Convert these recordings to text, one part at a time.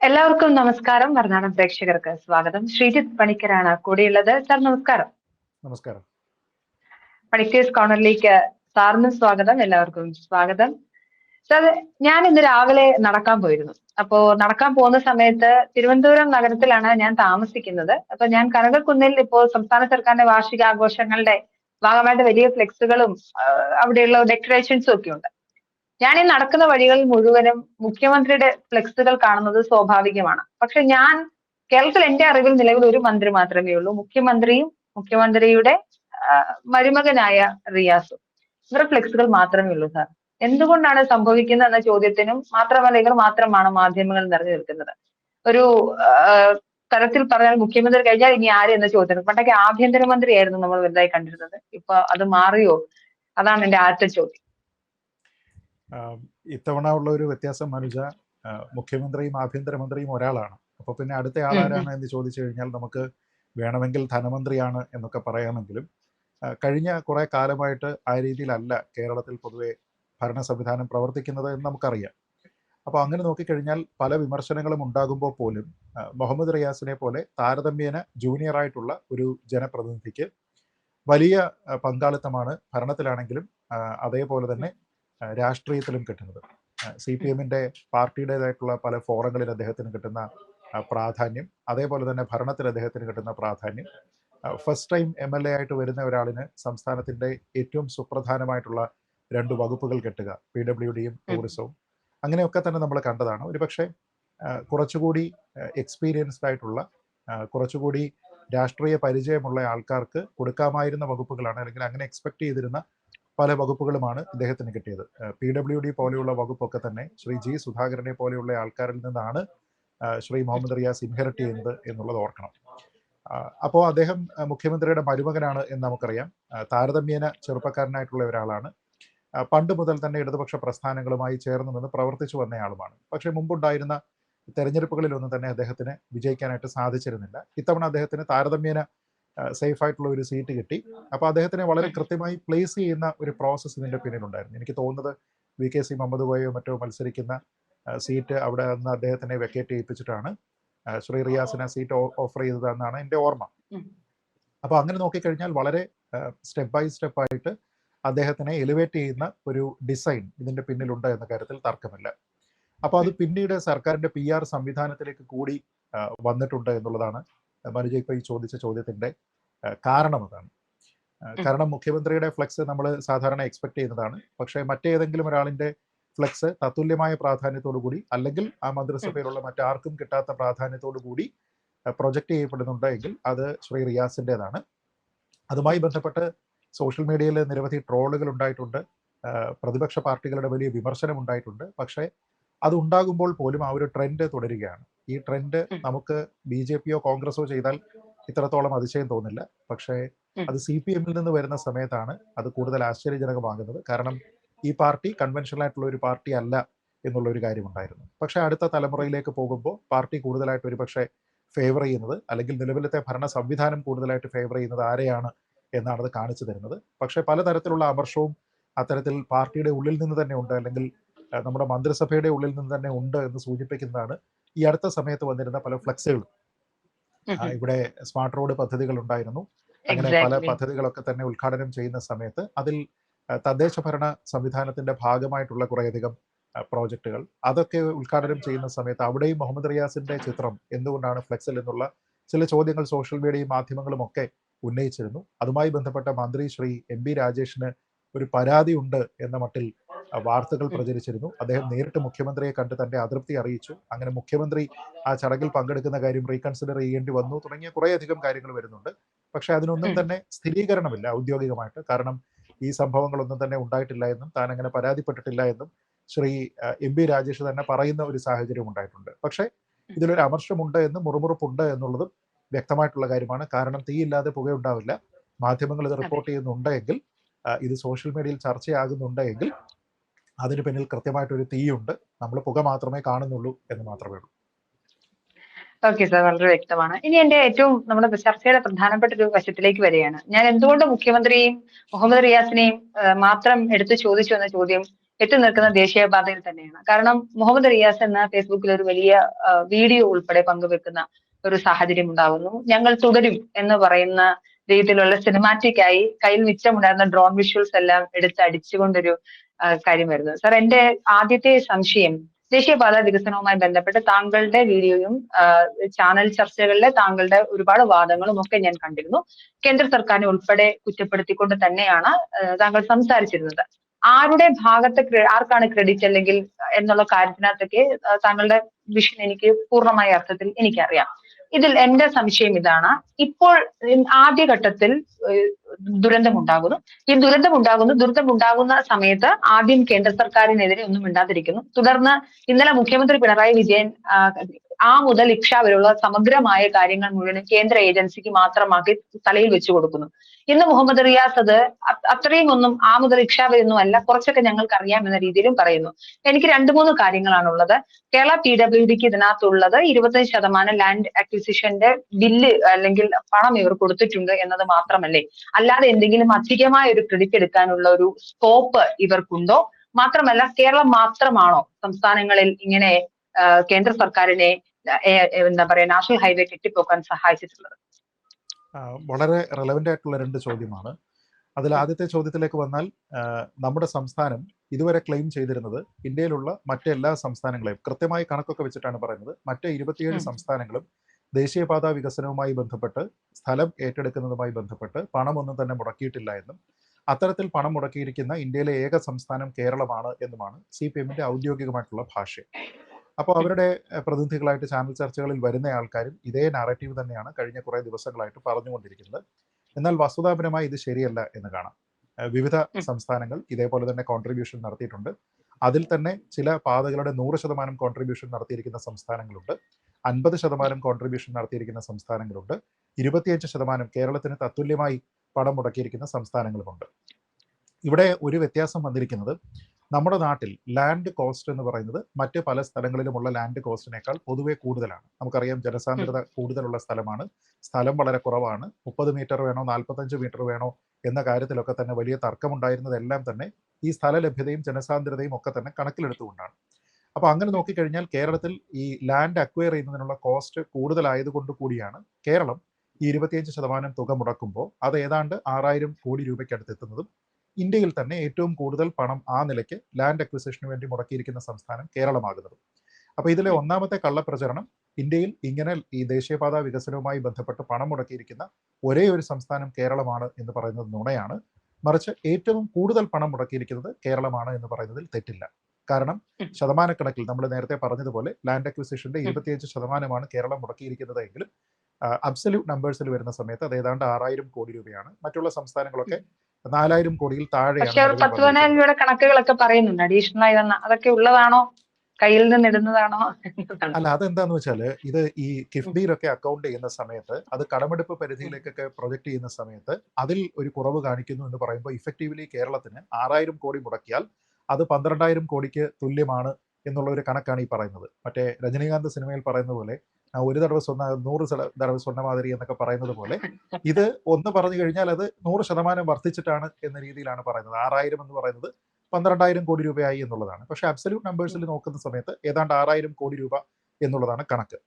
എല്ലാവർക്കും നമസ്കാരം. മറുനാടൻ പ്രേക്ഷകർക്ക് സ്വാഗതം. ശ്രീജിത്ത് പണിക്കരാണ് കൂടെയുള്ളത്. സാർ നമസ്കാരം. നമസ്കാരം. പണിക്കേഴ്സ് കോർണറിലേക്ക് സാറിനും സ്വാഗതം. എല്ലാവർക്കും സ്വാഗതം. സാർ ഞാൻ ഇന്ന് രാവിലെ നടക്കാൻ പോയിരുന്നു. അപ്പോ നടക്കാൻ പോകുന്ന സമയത്ത് തിരുവനന്തപുരം നഗരത്തിലാണ് ഞാൻ താമസിക്കുന്നത്. അപ്പൊ ഞാൻ കനകക്കുന്നിൽ ഇപ്പോൾ സംസ്ഥാന സർക്കാരിന്റെ വാർഷികാഘോഷങ്ങളുടെ ഭാഗമായിട്ട് വലിയ ഫ്ലെക്സുകളും അവിടെയുള്ള ഡെക്കറേഷൻസും ഒക്കെ ഉണ്ട്. ഞാൻ ഈ നടക്കുന്ന വഴികളിൽ മുഴുവനും മുഖ്യമന്ത്രിയുടെ ഫ്ലെക്സുകൾ കാണുന്നത് സ്വാഭാവികമാണ്. പക്ഷെ ഞാൻ കേരളത്തിൽ എന്റെ അറിവിൽ നിലവിൽ ഒരു മന്ത്രി മാത്രമേ ഉള്ളൂ. മുഖ്യമന്ത്രിയും മുഖ്യമന്ത്രിയുടെ മരുമകനായ റിയാസും. ഇവരുടെ ഫ്ലെക്സുകൾ മാത്രമേ ഉള്ളൂ സാർ. എന്തുകൊണ്ടാണ് സംഭവിക്കുന്നത് എന്ന ചോദ്യത്തിനും മാത്രമല്ല ഇവർ മാത്രമാണ് മാധ്യമങ്ങൾ നിറഞ്ഞു നിൽക്കുന്നത്. ഒരു തരത്തിൽ പറഞ്ഞാൽ മുഖ്യമന്ത്രി കഴിഞ്ഞാൽ ഇനി ആര് എന്ന ചോദ്യം പണ്ടൊക്കെ ആഭ്യന്തരമന്ത്രിയായിരുന്നു നമ്മൾ വലുതായി കണ്ടിരുന്നത്. ഇപ്പൊ അത് മാറിയോ? അതാണ് എന്റെ ആദ്യത്തെ ചോദ്യം. ഇത്തവണ ഉള്ള ഒരു വ്യത്യാസം മനുജ മുഖ്യമന്ത്രിയും ആഭ്യന്തരമന്ത്രിയും ഒരാളാണ്. അപ്പൊ പിന്നെ അടുത്ത ആളാരാണ് എന്ന് ചോദിച്ചു കഴിഞ്ഞാൽ നമുക്ക് വേണമെങ്കിൽ ധനമന്ത്രിയാണ് എന്നൊക്കെ പറയാമെങ്കിലും കഴിഞ്ഞ കുറെ കാലമായിട്ട് ആ രീതിയിലല്ല കേരളത്തിൽ പൊതുവെ ഭരണ സംവിധാനം പ്രവർത്തിക്കുന്നത് എന്ന് നമുക്കറിയാം. അപ്പോൾ അങ്ങനെ നോക്കിക്കഴിഞ്ഞാൽ പല വിമർശനങ്ങളും ഉണ്ടാകുമ്പോൾ പോലും മുഹമ്മദ് റിയാസിനെ പോലെ താരതമ്യേന ജൂനിയർ ആയിട്ടുള്ള ഒരു ജനപ്രതിനിധിക്ക് വലിയ പങ്കാളിത്തമാണ് ഭരണത്തിലാണെങ്കിലും അതേപോലെ തന്നെ രാഷ്ട്രീയത്തിലും കിട്ടുന്നത്. സി പി എമ്മിന്റെ പാർട്ടിയുടേതായിട്ടുള്ള പല ഫോറങ്ങളിൽ അദ്ദേഹത്തിന് കിട്ടുന്ന പ്രാധാന്യം. അതേപോലെ തന്നെ ഭരണത്തിൽ അദ്ദേഹത്തിന് കിട്ടുന്ന പ്രാധാന്യം. First time M L A ആയിട്ട് വരുന്ന ഒരാളിന് സംസ്ഥാനത്തിന്റെ ഏറ്റവും സുപ്രധാനമായിട്ടുള്ള രണ്ട് വകുപ്പുകൾ കെട്ടുക. പി ഡബ്ല്യു ഡിയും ടൂറിസവും. അങ്ങനെയൊക്കെ തന്നെ നമ്മൾ കണ്ടതാണ്. ഒരുപക്ഷെ കുറച്ചുകൂടി എക്സ്പീരിയൻസ്ഡ് ആയിട്ടുള്ള കുറച്ചുകൂടി രാഷ്ട്രീയ പരിചയമുള്ള ആൾക്കാർക്ക് കൊടുക്കാമായിരുന്ന വകുപ്പുകളാണ് അല്ലെങ്കിൽ അങ്ങനെ എക്സ്പെക്ട് ചെയ്തിരുന്ന പല വകുപ്പുകളുമാണ് ഇദ്ദേഹത്തിന് കിട്ടിയത്. പി ഡബ്ല്യു ഡി പോലെയുള്ള വകുപ്പൊക്കെ തന്നെ ശ്രീ ജി സുധാകരനെ പോലെയുള്ള ആൾക്കാരിൽ നിന്നാണ് ശ്രീ മുഹമ്മദ് റിയാസ് ഇൻഹെറിറ്റ് ചെയ്യുന്നത് എന്നുള്ളത് ഓർക്കണം. അപ്പോൾ അദ്ദേഹം മുഖ്യമന്ത്രിയുടെ മരുമകനാണ് എന്ന് നമുക്കറിയാം. താരതമ്യേന ചെറുപ്പക്കാരനായിട്ടുള്ള ഒരാളാണ്. പണ്ട് മുതൽ തന്നെ ഇടതുപക്ഷ പ്രസ്ഥാനങ്ങളുമായി ചേർന്ന് നിന്ന് പ്രവർത്തിച്ചു വന്നയാളുമാണ് പക്ഷേ മുമ്പുണ്ടായിരുന്ന തെരഞ്ഞെടുപ്പുകളിലൊന്നും തന്നെ അദ്ദേഹത്തിന് വിജയിക്കാനായിട്ട് സാധിച്ചിരുന്നില്ല. ഇത്തവണ അദ്ദേഹത്തിന് താരതമ്യേന സേഫ് ആയിട്ടുള്ള ഒരു സീറ്റ് കിട്ടി. അപ്പോൾ അദ്ദേഹത്തിനെ വളരെ കൃത്യമായി പ്ലേസ് ചെയ്യുന്ന ഒരു പ്രോസസ്സ് ഇതിന്റെ പിന്നിലുണ്ടായിരുന്നു. എനിക്ക് തോന്നുന്നത് വി കെ സി മുഹമ്മദ് ബോയോ മറ്റോ മത്സരിക്കുന്ന സീറ്റ് അവിടെ നിന്ന് അദ്ദേഹത്തിനെ വെക്കേറ്റ് ചെയ്യിപ്പിച്ചിട്ടാണ് ശ്രീ റിയാസിന് സീറ്റ് ഓഫർ ചെയ്തതെന്നാണ് എന്റെ ഓർമ്മ. അപ്പോൾ അങ്ങനെ നോക്കിക്കഴിഞ്ഞാൽ വളരെ സ്റ്റെപ്പ് ബൈ സ്റ്റെപ്പ് ആയിട്ട് അദ്ദേഹത്തിനെ എലിവേറ്റ് ചെയ്യുന്ന ഒരു ഡിസൈൻ ഇതിന്റെ പിന്നിലുണ്ട് എന്ന കാര്യത്തിൽ തർക്കമില്ല. അപ്പോൾ അത് പിന്നീട് സർക്കാരിന്റെ പി ആർ സംവിധാനത്തിലേക്ക് കൂടി വന്നിട്ടുണ്ട് എന്നുള്ളതാണ് മനുജ ഇപ്പൊ ഈ ചോദിച്ച ചോദ്യത്തിന്റെ കാരണം അതാണ്. കാരണം മുഖ്യമന്ത്രിയുടെ ഫ്ലെക്സ് നമ്മൾ സാധാരണ എക്സ്പെക്ട് ചെയ്യുന്നതാണ്. പക്ഷേ മറ്റേതെങ്കിലും ഒരാളിന്റെ ഫ്ലെക്സ് തത്തുല്യമായ പ്രാധാന്യത്തോടു കൂടി അല്ലെങ്കിൽ ആ മന്ത്രിസഭയിലുള്ള മറ്റാർക്കും കിട്ടാത്ത പ്രാധാന്യത്തോടു കൂടി പ്രൊജക്ട് ചെയ്യപ്പെടുന്നുണ്ട് എങ്കിൽ അത് ശ്രീ റിയാസിന്റെതാണ് അതുമായി ബന്ധപ്പെട്ട് സോഷ്യൽ മീഡിയയിൽ നിരവധി ട്രോളുകൾ ഉണ്ടായിട്ടുണ്ട്. പ്രതിപക്ഷ പാർട്ടികളുടെ വലിയ വിമർശനം ഉണ്ടായിട്ടുണ്ട്. പക്ഷേ അത് ഉണ്ടാകുമ്പോൾ പോലും ആ ഒരു ട്രെൻഡ് തുടരുകയാണ്. ഈ ട്രെൻഡ് നമുക്ക് ബി ജെ പിയോ കോൺഗ്രസോ ചെയ്താൽ ഇത്രത്തോളം അതിശയം തോന്നില്ല. പക്ഷേ അത് സി പി എമ്മിൽ നിന്ന് വരുന്ന സമയത്താണ് അത് കൂടുതൽ ആശ്ചര്യജനകമാകുന്നത്. കാരണം ഈ പാർട്ടി കൺവെൻഷണൽ ആയിട്ടുള്ള ഒരു പാർട്ടി അല്ല എന്നുള്ള ഒരു കാര്യമുണ്ടായിരുന്നു. പക്ഷേ അടുത്ത തലമുറയിലേക്ക് പോകുമ്പോൾ പാർട്ടി കൂടുതലായിട്ട് ഒരു പക്ഷേ ഫേവർ ചെയ്യുന്നത് അല്ലെങ്കിൽ നിലവിലത്തെ ഭരണ സംവിധാനം കൂടുതലായിട്ട് ഫേവർ ചെയ്യുന്നത് ആരെയാണ് എന്നാണ് അത് കാണിച്ചു തരുന്നത്. പക്ഷേ പലതരത്തിലുള്ള അമർഷവും അത്തരത്തിൽ പാർട്ടിയുടെ ഉള്ളിൽ നിന്ന് തന്നെ ഉണ്ട്. അല്ലെങ്കിൽ നമ്മുടെ മന്ത്രിസഭയുടെ ഉള്ളിൽ നിന്ന് തന്നെ ഉണ്ട് എന്ന് സൂചിപ്പിക്കുന്നതാണ് ഈ അടുത്ത സമയത്ത് വന്നിരുന്ന പല ഫ്ലക്സുകളും ഇവിടെ സ്മാർട്ട് റോഡ് പദ്ധതികൾ ഉണ്ടായിരുന്നു. അങ്ങനെ പല പദ്ധതികളൊക്കെ തന്നെ ഉദ്ഘാടനം ചെയ്യുന്ന സമയത്ത് അതിൽ തദ്ദേശ ഭരണ സംവിധാനത്തിന്റെ ഭാഗമായിട്ടുള്ള കുറേയധികം പ്രോജക്റ്റുകൾ അതൊക്കെ ഉദ്ഘാടനം ചെയ്യുന്ന സമയത്ത് അവിടെയും മുഹമ്മദ് റിയാസിന്റെ ചിത്രം എന്തുകൊണ്ടാണ് ഫ്ലെക്സിൽ എന്നുള്ള ചില ചോദ്യങ്ങൾ സോഷ്യൽ മീഡിയയും മാധ്യമങ്ങളും ഒക്കെ ഉന്നയിച്ചിരുന്നു. അതുമായി ബന്ധപ്പെട്ട മന്ത്രി ശ്രീ എം ബി രാജേഷിന് ഒരു പരാതി ഉണ്ട് എന്ന മട്ടിൽ വാർത്തകൾ പ്രചരിച്ചിരുന്നു. അദ്ദേഹം നേരിട്ട് മുഖ്യമന്ത്രിയെ കണ്ട് തന്റെ അതൃപ്തി അറിയിച്ചു. അങ്ങനെ മുഖ്യമന്ത്രി ആ ചടങ്ങിൽ പങ്കെടുക്കുന്ന കാര്യം റീകൺസിഡർ ചെയ്യേണ്ടി വന്നു തുടങ്ങിയ കുറേയധികം കാര്യങ്ങൾ വരുന്നുണ്ട്. പക്ഷെ അതിനൊന്നും തന്നെ സ്ഥിരീകരണമില്ല ഔദ്യോഗികമായിട്ട്. കാരണം ഈ സംഭവങ്ങളൊന്നും തന്നെ ഉണ്ടായിട്ടില്ല എന്നും താൻ അങ്ങനെ പരാതിപ്പെട്ടിട്ടില്ല എന്നും ശ്രീ എം ബി രാജേഷ് തന്നെ പറയുന്ന ഒരു സാഹചര്യം ഉണ്ടായിട്ടുണ്ട്. പക്ഷേ ഇതിലൊരു അമർഷമുണ്ട് എന്നും മുറുമുറുപ്പുണ്ട് എന്നുള്ളതും വ്യക്തമായിട്ടുള്ള കാര്യമാണ്. കാരണം തീയില്ലാതെ പുകയുണ്ടാവില്ല. മാധ്യമങ്ങൾ ഇത് റിപ്പോർട്ട് ചെയ്യുന്നുണ്ടെങ്കിൽ ഇത് സോഷ്യൽ മീഡിയയിൽ ചർച്ചയാകുന്നുണ്ടെങ്കിൽ അതിന് പിന്നിൽ കൃത്യമായിട്ടൊരു തീയുണ്ട്. നമ്മൾ പുക മാത്രമേ കാണുന്നുള്ളൂ എന്ന് മാത്രമേ ഉള്ളൂ. ഓക്കെ സാർ വളരെ വ്യക്തമാണ്. ഇനി എന്റെ ഏറ്റവും നമ്മുടെ ചർച്ചയുടെ പ്രധാനപ്പെട്ട ഒരു വശത്തിലേക്ക് വരികയാണ്. ഞാൻ എന്തുകൊണ്ട് മുഖ്യമന്ത്രിയും മുഹമ്മദ് റിയാസിനെയും മാത്രം എടുത്തു ചോദിച്ചു എന്ന ചോദ്യം എത്തി നിൽക്കുന്ന ദേശീയപാതയിൽ തന്നെയാണ്. കാരണം മുഹമ്മദ് റിയാസ് എന്ന ഫേസ്ബുക്കിൽ ഒരു വലിയ വീഡിയോ ഉൾപ്പെടെ പങ്കുവെക്കുന്ന ഒരു സാഹചര്യം ഉണ്ടാകുന്നു ഞങ്ങൾ തുടരും എന്ന് പറയുന്ന രീതിയിലുള്ള സിനിമാറ്റിക് ആയി കയ്യിൽ മിച്ചമുണ്ടായിരുന്ന ഡ്രോൺ വിഷ്വൽസ് എല്ലാം എടുത്ത് അടിച്ചുകൊണ്ടൊരു കാര്യം വരുന്നത്. സാർ എന്റെ ആദ്യത്തെ സംശയം ദേശീയപാത വികസനവുമായി ബന്ധപ്പെട്ട് താങ്കളുടെ വീഡിയോയും ചാനൽ ചർച്ചകളിലെ താങ്കളുടെ ഒരുപാട് വാദങ്ങളും ഒക്കെ ഞാൻ കണ്ടിരുന്നു. കേന്ദ്ര സർക്കാരിനെ ഉൾപ്പെടെ കുറ്റപ്പെടുത്തിക്കൊണ്ട് തന്നെയാണ് താങ്കൾ സംസാരിച്ചിരുന്നത്. ആരുടെ ഭാഗത്ത് ആർക്കാണ് ക്രെഡിറ്റ് അല്ലെങ്കിൽ എന്നുള്ള കാര്യത്തിനകത്തൊക്കെ താങ്കളുടെ വിഷൻ എനിക്ക് പൂർണമായ അർത്ഥത്തിൽ എനിക്കറിയാം. ഇതിൽ എന്റെ സംശയം ഇതാണ്. ഇപ്പോൾ ആദ്യഘട്ടത്തിൽ ദുരന്തം ദുരന്തമുണ്ടാകുന്നു. ഈ ദുരന്തം ഉണ്ടാകുന്നു ദുരന്തം ഉണ്ടാകുന്ന സമയത്ത് ആദ്യം കേന്ദ്ര സർക്കാരിനെതിരെ ഒന്നും മിണ്ടാതിരിക്കുന്നു. തുടർന്ന് ഇന്നലെ മുഖ്യമന്ത്രി പിണറായി വിജയൻ ആ, മുതൽ ഇക്ഷ വരെയുള്ള സമഗ്രമായ കാര്യങ്ങൾ മുഴുവനും കേന്ദ്ര ഏജൻസിക്ക് മാത്രമാക്കി തലയിൽ വെച്ചു കൊടുക്കുന്നു. ഇന്ന് മുഹമ്മദ് റിയാസ് അത് അത്രയും ഒന്നും ആ മുതൽ ഇക്ഷ വരെയൊന്നും അല്ല കുറച്ചൊക്കെ ഞങ്ങൾക്ക് അറിയാം എന്ന രീതിയിലും പറയുന്നു. എനിക്ക് രണ്ട് മൂന്ന് കാര്യങ്ങളാണുള്ളത്. കേരള പി ഡബ്ല്യു ഡിക്ക് ഇതിനകത്തുള്ളത് ഇരുപത്തഞ്ച് ശതമാനം ലാൻഡ് അക്വിസിഷന്റെ ബില്ല് അല്ലെങ്കിൽ പണം ഇവർ കൊടുത്തിട്ടുണ്ട് എന്നത് മാത്രമല്ലേ. അല്ലാതെ എന്തെങ്കിലും അധികമായ ഒരു ക്രെഡിറ്റ് എടുക്കാനുള്ള ഒരു സ്കോപ്പ് ഇവർക്കുണ്ടോ? മാത്രമല്ല കേരളം മാത്രമാണോ സംസ്ഥാനങ്ങളിൽ ഇങ്ങനെ കേന്ദ്ര സർക്കാരിനെ എന്താ പറയാ നാഷണൽ ഹൈവേ കെട്ടിപ്പോക്കാൻ സഹായിച്ചിട്ടുള്ളത്. വളരെ റെലവെന്റ് ആയിട്ടുള്ള രണ്ട് ചോദ്യമാണ്. അതിൽ ആദ്യത്തെ ചോദ്യത്തിലേക്ക് വന്നാൽ നമ്മുടെ സംസ്ഥാനം ഇതുവരെ ക്ലെയിം ചെയ്തിരുന്നത് ഇന്ത്യയിലുള്ള മറ്റെല്ലാ സംസ്ഥാനങ്ങളെയും കൃത്യമായി കണക്കൊക്കെ വെച്ചിട്ടാണ് പറയുന്നത് മറ്റേ ഇരുപത്തിയേഴ്. സംസ്ഥാനങ്ങളും ദേശീയപാത വികസനവുമായി ബന്ധപ്പെട്ട് സ്ഥലം ഏറ്റെടുക്കുന്നതുമായി ബന്ധപ്പെട്ട് പണമൊന്നും തന്നെ മുടക്കിയിട്ടില്ല എന്നും അത്തരത്തിൽ പണം മുടക്കിയിരിക്കുന്ന ഇന്ത്യയിലെ ഏക സംസ്ഥാനം കേരളമാണ് എന്നുമാണ് സി പി എമ്മിന്റെ ഔദ്യോഗികമായിട്ടുള്ള ഭാഷ്യം. അപ്പോൾ അവരുടെ പ്രതിനിധികളായിട്ട് ചാനൽ ചർച്ചകളിൽ വരുന്ന ആൾക്കാരും ഇതേ നാറേറ്റീവ് തന്നെയാണ് കഴിഞ്ഞ കുറേ ദിവസങ്ങളായിട്ട് പറഞ്ഞുകൊണ്ടിരിക്കുന്നത്. എന്നാൽ വസ്തുതാപരമായി ഇത് ശരിയല്ല എന്ന് കാണാം. വിവിധ. സംസ്ഥാനങ്ങൾ ഇതേപോലെ തന്നെ കോൺട്രിബ്യൂഷൻ നടത്തിയിട്ടുണ്ട്. അതിൽ തന്നെ ചില പാതകളുടെ നൂറ് ശതമാനം കോൺട്രിബ്യൂഷൻ നടത്തിയിരിക്കുന്ന സംസ്ഥാനങ്ങളുണ്ട്. അൻപത് ശതമാനം കോൺട്രിബ്യൂഷൻ നടത്തിയിരിക്കുന്ന സംസ്ഥാനങ്ങളുണ്ട്. ഇരുപത്തിയഞ്ച് ശതമാനം കേരളത്തിന് തത്തുല്യമായി പണം മുടക്കിയിരിക്കുന്ന സംസ്ഥാനങ്ങളുമുണ്ട്. ഇവിടെ ഒരു വ്യത്യാസം വന്നിരിക്കുന്നത് നമ്മുടെ നാട്ടിൽ ലാൻഡ് കോസ്റ്റ് എന്ന് പറയുന്നത് മറ്റ് പല സ്ഥലങ്ങളിലുമുള്ള ലാൻഡ് കോസ്റ്റിനേക്കാൾ പൊതുവെ കൂടുതലാണ്. നമുക്കറിയാം ജനസാന്ദ്രത കൂടുതലുള്ള സ്ഥലമാണ്. സ്ഥലം വളരെ കുറവാണ്. മുപ്പത് മീറ്റർ വേണോ നാൽപ്പത്തഞ്ച് മീറ്റർ വേണോ എന്ന കാര്യത്തിലൊക്കെ തന്നെ വലിയ തർക്കമുണ്ടായിരുന്നതെല്ലാം തന്നെ ഈ സ്ഥല ലഭ്യതയും ജനസാന്ദ്രതയും ഒക്കെ തന്നെ കണക്കിലെടുത്തുകൊണ്ടാണ്. അപ്പോൾ അങ്ങനെ നോക്കിക്കഴിഞ്ഞാൽ കേരളത്തിൽ ഈ ലാൻഡ് അക്വയർ ചെയ്യുന്നതിനുള്ള കോസ്റ്റ് കൂടുതലായതുകൊണ്ട് കൂടിയാണ് കേരളം ഈ ഇരുപത്തിയഞ്ച് ശതമാനം തുക മുടക്കുമ്പോൾ അത് ഏതാണ്ട് ആറായിരം കോടി രൂപയ്ക്ക് രൂപയ്ക്കടുത്ത് എത്തുന്നതും ഇന്ത്യയിൽ തന്നെ ഏറ്റവും കൂടുതൽ പണം ആ നിലയ്ക്ക് ലാൻഡ് അക്വിസിഷന് വേണ്ടി മുടക്കിയിരിക്കുന്ന സംസ്ഥാനം കേരളമാകുന്നത്. അപ്പോൾ ഇതിലെ ഒന്നാമത്തെ കള്ളപ്രചരണം ഇന്ത്യയിൽ ഇങ്ങനെ ഈ ദേശീയപാത വികസനവുമായി ബന്ധപ്പെട്ട് പണം മുടക്കിയിരിക്കുന്ന ഒരേ ഒരു സംസ്ഥാനം കേരളമാണ് എന്ന് പറയുന്നത് നുണയാണ്. മറിച്ച് ഏറ്റവും കൂടുതൽ പണം മുടക്കിയിരിക്കുന്നത് കേരളമാണ് എന്ന് പറയുന്നതിൽ തെറ്റില്ല. കാരണം. ശതമാനക്കണക്കിൽ നമ്മൾ നേരത്തെ പറഞ്ഞതുപോലെ ലാൻഡ് അക്വിസിഷന്റെ ഇരുപത്തിയഞ്ച് ശതമാനമാണ് കേരളം മുടക്കിയിരിക്കുന്നത് എങ്കിലും അബ്സല്യൂട്ട് നമ്പേഴ്സിൽ വരുന്ന സമയത്ത് അത് ഏതാണ്ട് ആറായിരം കോടി രൂപയാണ്. മറ്റുള്ള സംസ്ഥാനങ്ങളൊക്കെ നാലായിരം കോടിയിൽ താഴെയാണ് കണക്കുകളൊക്കെ പറയുന്നുണ്ട്. അഡീഷണൽ ആയി അതൊക്കെ ഉള്ളതാണോ? കയ്യിൽ നിന്ന് ഇടുന്നതാണോ? അല്ല അതെന്താന്ന് വെച്ചാൽ ഇത് ഈ കിഫ്ബിയിലൊക്കെ അക്കൗണ്ട് ചെയ്യുന്ന സമയത്ത് അത് കടമെടുപ്പ് പരിധിയിലേക്കൊക്കെ പ്രൊജക്ട് ചെയ്യുന്ന സമയത്ത് അതിൽ ഒരു കുറവ് കാണിക്കുന്നു എന്ന് പറയുമ്പോൾ ഇഫക്റ്റീവ്ലി കേരളത്തിന് ആറായിരം കോടി മുടക്കിയാൽ അത് പന്ത്രണ്ടായിരം കോടിക്ക് തുല്യമാണ് എന്നുള്ള ഒരു കണക്കാണ് ഈ പറയുന്നത്. മറ്റേ രജനീകാന്ത് സിനിമയിൽ പറയുന്ന പോലെ ഒരു തടവ് സ്വർണ നൂറ് തടവ് സ്വർണമാതിരി എന്നൊക്കെ പറയുന്നത് പോലെ ഇത് ഒന്ന് പറഞ്ഞു കഴിഞ്ഞാൽ അത് നൂറ് ശതമാനം വർദ്ധിച്ചിട്ടാണ് എന്ന രീതിയിലാണ് പറയുന്നത്. ആറായിരം എന്ന് പറയുന്നത് പന്ത്രണ്ടായിരം കോടി രൂപയായി എന്നുള്ളതാണ്. പക്ഷേ അബ്സല്യൂട്ട് നമ്പേഴ്സിൽ നോക്കുന്ന സമയത്ത് ഏതാണ്ട് ആറായിരം കോടി രൂപ എന്നുള്ളതാണ് കണക്ക്.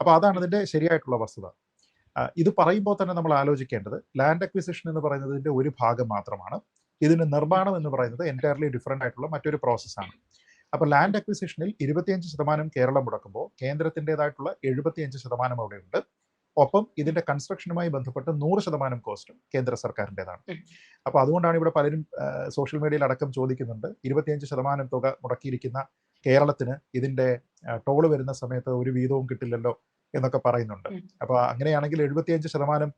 അപ്പോൾ അതാണ് ഇതിന്റെ ശരിയായിട്ടുള്ള വസ്തുത. ഇത് പറയുമ്പോൾ തന്നെ നമ്മൾ ആലോചിക്കേണ്ടത് ലാൻഡ് അക്വിസിഷൻ എന്ന് പറയുന്നതിന്റെ ഒരു ഭാഗം മാത്രമാണ്. ഇതിന് നിർമ്മാണം എന്ന് പറയുന്നത് എന്റയർലി ഡിഫറെന്റ് ആയിട്ടുള്ള മറ്റൊരു പ്രോസസ്സാണ് അപ്പോൾ ലാൻഡ് അക്വിസിഷനിൽ ഇരുപത്തിയഞ്ച് ശതമാനം കേരളം മുടക്കുമ്പോൾ കേന്ദ്രത്തിന്റെതായിട്ടുള്ള എഴുപത്തിയഞ്ച് ശതമാനം അവിടെയുണ്ട്. ഒപ്പം ഇതിന്റെ കൺസ്ട്രക്ഷനുമായി ബന്ധപ്പെട്ട് നൂറ് ശതമാനം കോസ്റ്റും കേന്ദ്ര സർക്കാരിന്റെതാണ്. അപ്പോൾ അതുകൊണ്ടാണ് ഇവിടെ പലരും സോഷ്യൽ മീഡിയയിൽ അടക്കം ചോദിക്കുന്നുണ്ട്. ഇരുപത്തിയഞ്ച് ശതമാനം തുക മുടക്കിയിരിക്കുന്ന കേരളത്തിന് ഇതിന്റെ ടോൾ വരുന്ന സമയത്ത് ഒരു വീതവും കിട്ടില്ലല്ലോ എന്നൊക്കെ പറയുന്നുണ്ട്. അപ്പോൾ അങ്ങനെയാണെങ്കിൽ എഴുപത്തിയഞ്ച് ശതമാനം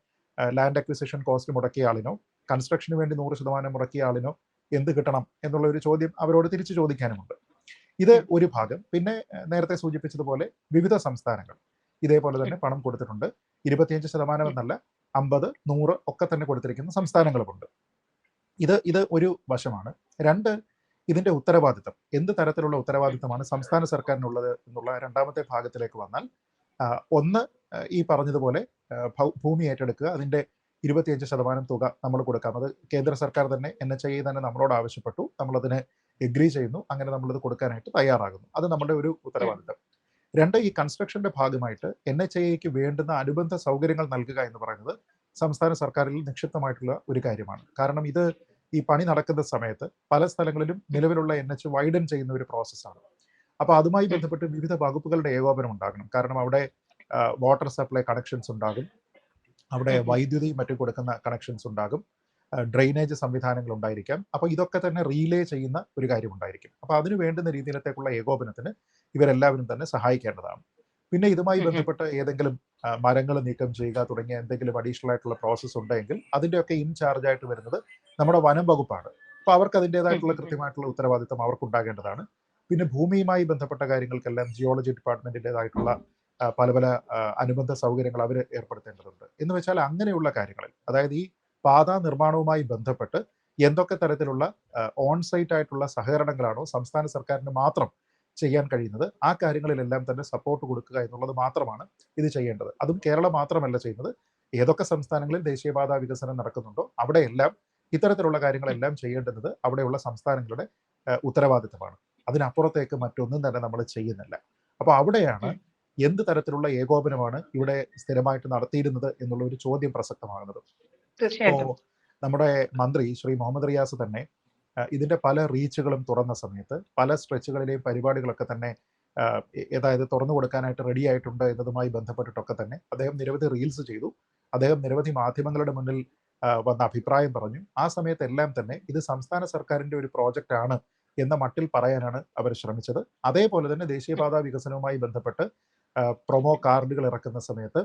ലാൻഡ് അക്വിസിഷൻ കോസ്റ്റ് മുടക്കിയ ആളിനോ കൺസ്ട്രക്ഷന് വേണ്ടി നൂറ് ശതമാനം മുടക്കിയ ആളിനോ എന്ത് കിട്ടണം എന്നുള്ള ഒരു ചോദ്യം അവരോട് തിരിച്ചു ചോദിക്കാനുമുണ്ട്. ഇത് ഒരു ഭാഗം. പിന്നെ നേരത്തെ സൂചിപ്പിച്ചതുപോലെ വിവിധ സംസ്ഥാനങ്ങൾ. ഇതേപോലെ തന്നെ പണം കൊടുത്തിട്ടുണ്ട്. ഇരുപത്തിയഞ്ച് ശതമാനം എന്നല്ല അമ്പത് നൂറ് ഒക്കെ തന്നെ കൊടുത്തിരിക്കുന്ന സംസ്ഥാനങ്ങളുമുണ്ട്. ഇത് ഇത് ഒരു വശമാണ്. രണ്ട് ഇതിന്റെ ഉത്തരവാദിത്തം. എന്ത് തരത്തിലുള്ള ഉത്തരവാദിത്തമാണ് സംസ്ഥാന സർക്കാരിനുള്ളത് എന്നുള്ള രണ്ടാമത്തെ ഭാഗത്തിലേക്ക് വന്നാൽ ഒന്ന് ഈ പറഞ്ഞതുപോലെ ഭൂമി ഏറ്റെടുക്കുക അതിന്റെ ഇരുപത്തിയഞ്ച് ശതമാനം തുക നമ്മൾ കൊടുക്കാം. അത് കേന്ദ്ര സർക്കാർ തന്നെ എൻ എച്ച് ഐ തന്നെ നമ്മളോട് ആവശ്യപ്പെട്ടു. നമ്മളതിന് എഗ്രി ചെയ്യുന്നു. അങ്ങനെ നമ്മളത് കൊടുക്കാനായിട്ട് തയ്യാറാകുന്നു. അത് നമ്മുടെ ഒരു ഉത്തരവാദിത്തം. രണ്ട് ഈ കൺസ്ട്രക്ഷന്റെ ഭാഗമായിട്ട് എൻ എച്ച് ഐക്ക് വേണ്ടുന്ന അനുബന്ധ സൗകര്യങ്ങൾ നൽകുക എന്ന് പറയുന്നത് സംസ്ഥാന സർക്കാരിൽ നിക്ഷിപ്തമായിട്ടുള്ള ഒരു കാര്യമാണ്. കാരണം ഇത് ഈ പണി നടക്കുന്ന സമയത്ത് പല സ്ഥലങ്ങളിലും നിലവിലുള്ള എൻ എച്ച് വൈഡൻ ചെയ്യുന്ന ഒരു പ്രോസസ്സാണ് അപ്പോൾ അതുമായി. ബന്ധപ്പെട്ട് വിവിധ വകുപ്പുകളുടെ ഏകോപനം ഉണ്ടാകണം. കാരണം അവിടെ വാട്ടർ സപ്ലൈ കണക്ഷൻസ് ഉണ്ടാകും. അവിടെ. വൈദ്യുതി മറ്റും കൊടുക്കുന്ന കണക്ഷൻസ് ഉണ്ടാകും. ഡ്രെയിനേജ് സംവിധാനങ്ങൾ ഉണ്ടായിരിക്കാം അപ്പോൾ ഇതൊക്കെ തന്നെ റീലേ ചെയ്യുന്ന ഒരു കാര്യം ഉണ്ടായിരിക്കും അപ്പോൾ അതിന് വേണ്ടുന്ന രീതിയിലത്തേക്കുള്ള ഏകോപനത്തിന് ഇവരെല്ലാവരും തന്നെ സഹായിക്കേണ്ടതാണ്. പിന്നെ ഇതുമായി. ബന്ധപ്പെട്ട ഏതെങ്കിലും മരങ്ങൾ നീക്കം ചെയ്യുക തുടങ്ങിയ എന്തെങ്കിലും അഡീഷണൽ ആയിട്ടുള്ള പ്രോസസ്സ് ഉണ്ടെങ്കിൽ അതിന്റെയൊക്കെ ഇൻചാർജ് ആയിട്ട് വരുന്നത് നമ്മുടെ വനം വകുപ്പാണ്. അപ്പോൾ അവർക്ക് അതിന്റെതായിട്ടുള്ള. കൃത്യമായിട്ടുള്ള ഉത്തരവാദിത്തം അവർക്കുണ്ടാകേണ്ടതാണ് പിന്നെ ഭൂമിയുമായി ബന്ധപ്പെട്ട കാര്യങ്ങൾക്കെല്ലാം ജിയോളജി ഡിപ്പാർട്ട്മെന്റിന്റെതായിട്ടുള്ള പല പല അനുബന്ധ സൗകര്യങ്ങൾ അവർ ഏർപ്പെടുത്തേണ്ടതുണ്ട്. എന്ന് വെച്ചാൽ അങ്ങനെയുള്ള കാര്യങ്ങളിൽ അതായത് ഈ പാതാ നിർമ്മാണവുമായി ബന്ധപ്പെട്ട് എന്തൊക്കെ തരത്തിലുള്ള ഓൺ സൈറ്റ് ആയിട്ടുള്ള സഹകരണങ്ങളാണോ സംസ്ഥാന സർക്കാരിന് മാത്രം ചെയ്യാൻ കഴിയുന്നത്? ആ കാര്യങ്ങളിലെല്ലാം തന്നെ സപ്പോർട്ട് കൊടുക്കുക എന്നുള്ളത് മാത്രമാണ് ഇത് ചെയ്യേണ്ടത്. അതും കേരളം മാത്രമല്ല ചെയ്യുന്നത്. ഏതൊക്കെ സംസ്ഥാനങ്ങളിൽ ദേശീയപാത വികസനം നടക്കുന്നുണ്ടോ അവിടെയെല്ലാം ഇത്തരത്തിലുള്ള കാര്യങ്ങളെല്ലാം ചെയ്യേണ്ടുന്നത് അവിടെയുള്ള സംസ്ഥാനങ്ങളുടെ ഉത്തരവാദിത്തമാണ്. അതിനപ്പുറത്തേക്ക് മറ്റൊന്നും തന്നെ നമ്മൾ ചെയ്യുന്നില്ല. അപ്പോൾ അവിടെയാണ്. എന്ത് തരത്തിലുള്ള ഏകോപനമാണ് ഇവിടെ സ്ഥിരമായിട്ട് നടത്തിയിരുന്നത് എന്നുള്ള ഒരു ചോദ്യം പ്രസക്തമാകുന്നത്. തീർച്ചയായിട്ടും. നമ്മുടെ മന്ത്രി ശ്രീ മുഹമ്മദ് റിയാസ് തന്നെ ഇതിന്റെ പല റീച്ചുകളും തുറന്ന സമയത്ത് പല സ്ട്രെച്ചുകളിലെയും പരിപാടികളൊക്കെ തന്നെ അതായത് തുറന്നു കൊടുക്കാനായിട്ട് റെഡി ആയിട്ടുണ്ട് എന്നതുമായി ബന്ധപ്പെട്ടിട്ടൊക്കെ തന്നെ അദ്ദേഹം നിരവധി റീൽസ് ചെയ്തു. അദ്ദേഹം നിരവധി മാധ്യമങ്ങളുടെ മുന്നിൽ വന്ന അഭിപ്രായം പറഞ്ഞു. ആ സമയത്തെല്ലാം തന്നെ ഇത് സംസ്ഥാന സർക്കാരിന്റെ ഒരു പ്രോജക്റ്റ് ആണ് എന്ന മട്ടിൽ പറയാനാണ് അവർ ശ്രമിച്ചത്. അതേപോലെ തന്നെ ദേശീയപാത വികസനവുമായി ബന്ധപ്പെട്ട് പ്രൊമോ കാർഡുകൾ ഇറക്കുന്ന സമയത്ത്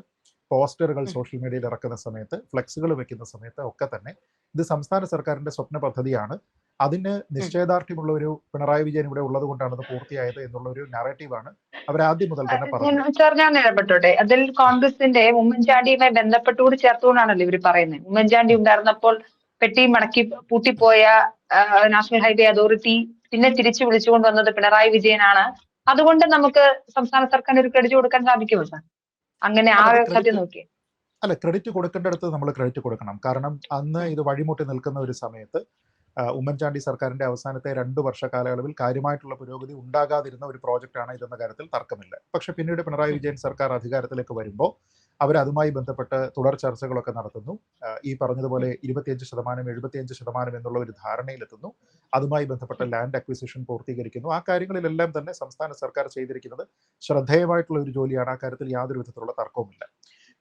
പോസ്റ്ററുകൾ സോഷ്യൽ മീഡിയയിൽ ഇറക്കുന്ന സമയത്ത് ഫ്ലെക്സുകൾ വെക്കുന്ന സമയത്ത് ഒക്കെ തന്നെ ഇത് സംസ്ഥാന സർക്കാരിന്റെ സ്വപ്ന പദ്ധതിയാണ്. അതിന് നിശ്ചയദാർഢ്യമുള്ള ഒരു പിണറായി വിജയൻ ഇവിടെ ഉള്ളത് കൊണ്ടാണ് ഇത് പൂർത്തിയായത് എന്നുള്ള ഒരു നറേറ്റീവാണ് അവർ ആദ്യം മുതൽ തന്നെ പറഞ്ഞു ഞാൻ- സാർ ഞാൻ ഇടപെട്ടോട്ടെ അതിൽ കോൺഗ്രസിന്റെ ഉമ്മൻചാണ്ടിയുമായി ബന്ധപ്പെട്ടുകൂടി ചേർത്തുകൊണ്ടാണല്ലോ ഇവർ പറയുന്നത്. ഉമ്മൻചാണ്ടി ഉണ്ടായിരുന്നപ്പോൾ പെട്ടി മടക്കി പൂട്ടിപ്പോയ നാഷണൽ ഹൈവേ അതോറിറ്റി പിന്നെ തിരിച്ചു വിളിച്ചുകൊണ്ട് വന്നത് പിണറായി വിജയനാണ്. അതുകൊണ്ട് നമുക്ക് സംസ്ഥാന സർക്കാരിന് ഒരു ക്രെഡിറ്റ് കൊടുക്കാൻ സാധിക്കുമോ സാർ? അങ്ങനെ ആ സത്യം നോക്കി അല്ല ക്രെഡിറ്റ് കൊടുക്കേണ്ടടുത്ത് നമ്മൾ ക്രെഡിറ്റ് കൊടുക്കണം. കാരണം അന്ന് ഇത് വഴിമുട്ടി നിൽക്കുന്ന ഒരു സമയത്ത് ഉമ്മൻചാണ്ടി സർക്കാരിന്റെ അവസാനത്തെ രണ്ടു വർഷ കാലയളവിൽ കാര്യമായിട്ടുള്ള പുരോഗതി ഉണ്ടാകാതിരുന്ന ഒരു പ്രോജക്റ്റാണ് ഇതെന്ന കാര്യത്തിൽ തർക്കമില്ല. പക്ഷെ പിന്നീട് പിണറായി വിജയൻ സർക്കാർ അധികാരത്തിലേക്ക് വരുമ്പോൾ അവർ അതുമായി ബന്ധപ്പെട്ട് തുടർ ചർച്ചകളൊക്കെ നടത്തുന്നു. ഈ പറഞ്ഞതുപോലെ ഇരുപത്തിയഞ്ച് ശതമാനം എഴുപത്തിയഞ്ച് ശതമാനം എന്നുള്ള ഒരു ധാരണയിലെത്തുന്നു. അതുമായി ബന്ധപ്പെട്ട ലാൻഡ് അക്വിസിഷൻ പൂർത്തീകരിക്കുന്നു. ആ കാര്യങ്ങളിലെല്ലാം തന്നെ സംസ്ഥാന സർക്കാർ ചെയ്തിരിക്കുന്നത് ശ്രദ്ധേയമായിട്ടുള്ള ഒരു ജോലിയാണ്. ആ കാര്യത്തിൽ യാതൊരു വിധത്തിലുള്ള തർക്കവുമില്ല.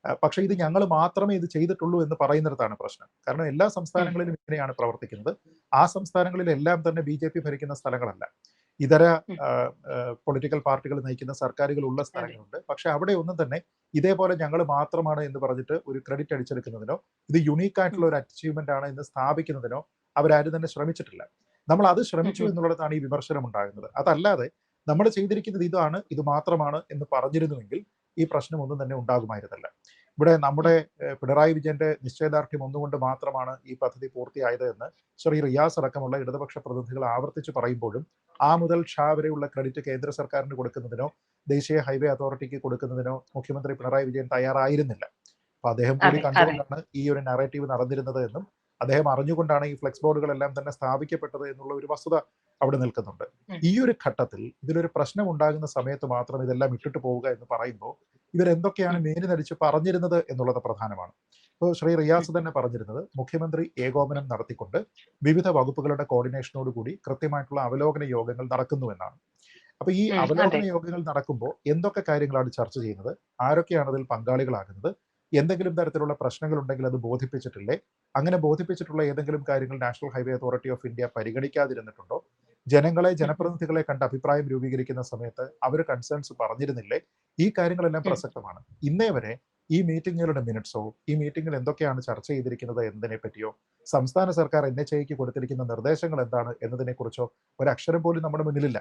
പക്ഷെ പക്ഷേ ഇത് ഞങ്ങൾ മാത്രമേ ഇത് ചെയ്തിട്ടുള്ളൂ എന്ന് പറയുന്നിടത്താണ് പ്രശ്നം. കാരണം എല്ലാ സംസ്ഥാനങ്ങളിലും ഇങ്ങനെയാണ് പ്രവർത്തിക്കുന്നത്. ആ സംസ്ഥാനങ്ങളിലെല്ലാം തന്നെ ബി ജെ പി ഭരിക്കുന്ന സ്ഥലങ്ങളല്ല. ഇതര. പൊളിറ്റിക്കൽ പാർട്ടികൾ നയിക്കുന്ന സർക്കാരുകൾ ഉള്ള സ്ഥലങ്ങളുണ്ട്. പക്ഷെ അവിടെ ഒന്നും തന്നെ ഇതേപോലെ ഞങ്ങൾ മാത്രമാണ് എന്ന് പറഞ്ഞിട്ട് ഒരു ക്രെഡിറ്റ് അടിച്ചെടുക്കുന്നതിനോ ഇത് യുണീക്ക് ആയിട്ടുള്ള ഒരു അച്ചീവ്മെന്റ് ആണ് എന്ന് സ്ഥാപിക്കുന്നതിനോ അവരാരും തന്നെ ശ്രമിച്ചിട്ടില്ല. നമ്മൾ അത് ശ്രമിച്ചു. എന്നുള്ളതാണ് ഈ വിമർശനം ഉണ്ടാകുന്നത്. അതല്ലാതെ നമ്മൾ ചെയ്തിരിക്കുന്നത് ഇതാണ് ഇത് മാത്രമാണ് എന്ന് പറഞ്ഞിരുന്നുവെങ്കിൽ ഈ പ്രശ്നം ഒന്നും തന്നെ ഉണ്ടാകുമായിരുന്നില്ല. ഇവിടെ നമ്മുടെ പിണറായി വിജയന്റെ നിശ്ചയദാർഢ്യം ഒന്നുകൊണ്ട് മാത്രമാണ് ഈ പദ്ധതി പൂർത്തിയായത് എന്ന് ശ്രീ റിയാസ് അടക്കമുള്ള ഇടതുപക്ഷ പ്രതിനിധികൾ ആവർത്തിച്ച് പറയുമ്പോഴും ആ മുതൽ ഷാ വരെയുള്ള ക്രെഡിറ്റ് കേന്ദ്ര സർക്കാരിന് കൊടുക്കുന്നതിനോ ദേശീയ ഹൈവേ അതോറിറ്റിക്ക് കൊടുക്കുന്നതിനോ മുഖ്യമന്ത്രി പിണറായി വിജയൻ തയ്യാറായിരുന്നില്ല. അപ്പൊ അദ്ദേഹം കൂടി. കണ്ടുകൊണ്ടാണ് ഈ ഒരു നറേറ്റീവ് നടന്നിരുന്നത് എന്നും അദ്ദേഹം അറിഞ്ഞുകൊണ്ടാണ് ഈ ഫ്ലെക്സ് ബോർഡുകളെല്ലാം തന്നെ സ്ഥാപിക്കപ്പെട്ടത് എന്നുള്ള ഒരു വസ്തുത അവിടെ നിൽക്കുന്നുണ്ട്. ഈ ഒരു ഘട്ടത്തിൽ ഇതിലൊരു പ്രശ്നം ഉണ്ടാകുന്ന സമയത്ത് മാത്രം ഇതെല്ലാം ഇട്ടിട്ട് പോവുക എന്ന് പറയുമ്പോൾ ഇവരെന്തൊക്കെയാണ് ഉം. മേനി നടിച്ച് പറഞ്ഞിരുന്നത് എന്നുള്ളത് പ്രധാനമാണ്. ഇപ്പോൾ ശ്രീ റിയാസ് തന്നെ പറഞ്ഞിരുന്നത് മുഖ്യമന്ത്രി ഏകോപനം നടത്തിക്കൊണ്ട് വിവിധ വകുപ്പുകളുടെ കോർഡിനേഷനോട് കൂടി കൃത്യമായിട്ടുള്ള അവലോകന യോഗങ്ങൾ നടക്കുന്നു എന്നാണ്. അപ്പൊ ഈ അവലോകന യോഗങ്ങൾ നടക്കുമ്പോൾ എന്തൊക്കെ കാര്യങ്ങളാണ് ചർച്ച ചെയ്യുന്നത്? ആരൊക്കെയാണ് അതിൽ പങ്കാളികളാകുന്നത്? എന്തെങ്കിലും തരത്തിലുള്ള പ്രശ്നങ്ങൾ ഉണ്ടെങ്കിൽ അത് ബോധിപ്പിച്ചിട്ടില്ലേ? അങ്ങനെ ബോധിപ്പിച്ചിട്ടുള്ള ഏതെങ്കിലും കാര്യങ്ങൾ national highway authority of India പരിഗണിക്കാതിരുന്നിട്ടുണ്ടോ? ജനങ്ങളെ ജനപ്രതിനിധികളെ കണ്ട് അഭിപ്രായം രൂപീകരിക്കുന്ന സമയത്ത് അവർ കൺസേൺസ് പറഞ്ഞിരുന്നില്ലേ? ഈ കാര്യങ്ങളെല്ലാം പ്രസക്തമാണ്. ഇന്നേ വരെ ഈ മീറ്റിങ്ങുകളുടെ മിനിറ്റ്സോ ഈ മീറ്റിംഗിൽ എന്തൊക്കെയാണ് ചർച്ച ചെയ്തിരിക്കുന്നത് എന്നതിനെ പറ്റിയോ സംസ്ഥാന സർക്കാർ എൻ എച്ച് ഐക്ക് കൊടുത്തിരിക്കുന്ന നിർദ്ദേശങ്ങൾ എന്താണ് എന്നതിനെ കുറിച്ചോ ഒരക്ഷരം പോലും നമ്മുടെ മുന്നിലില്ല.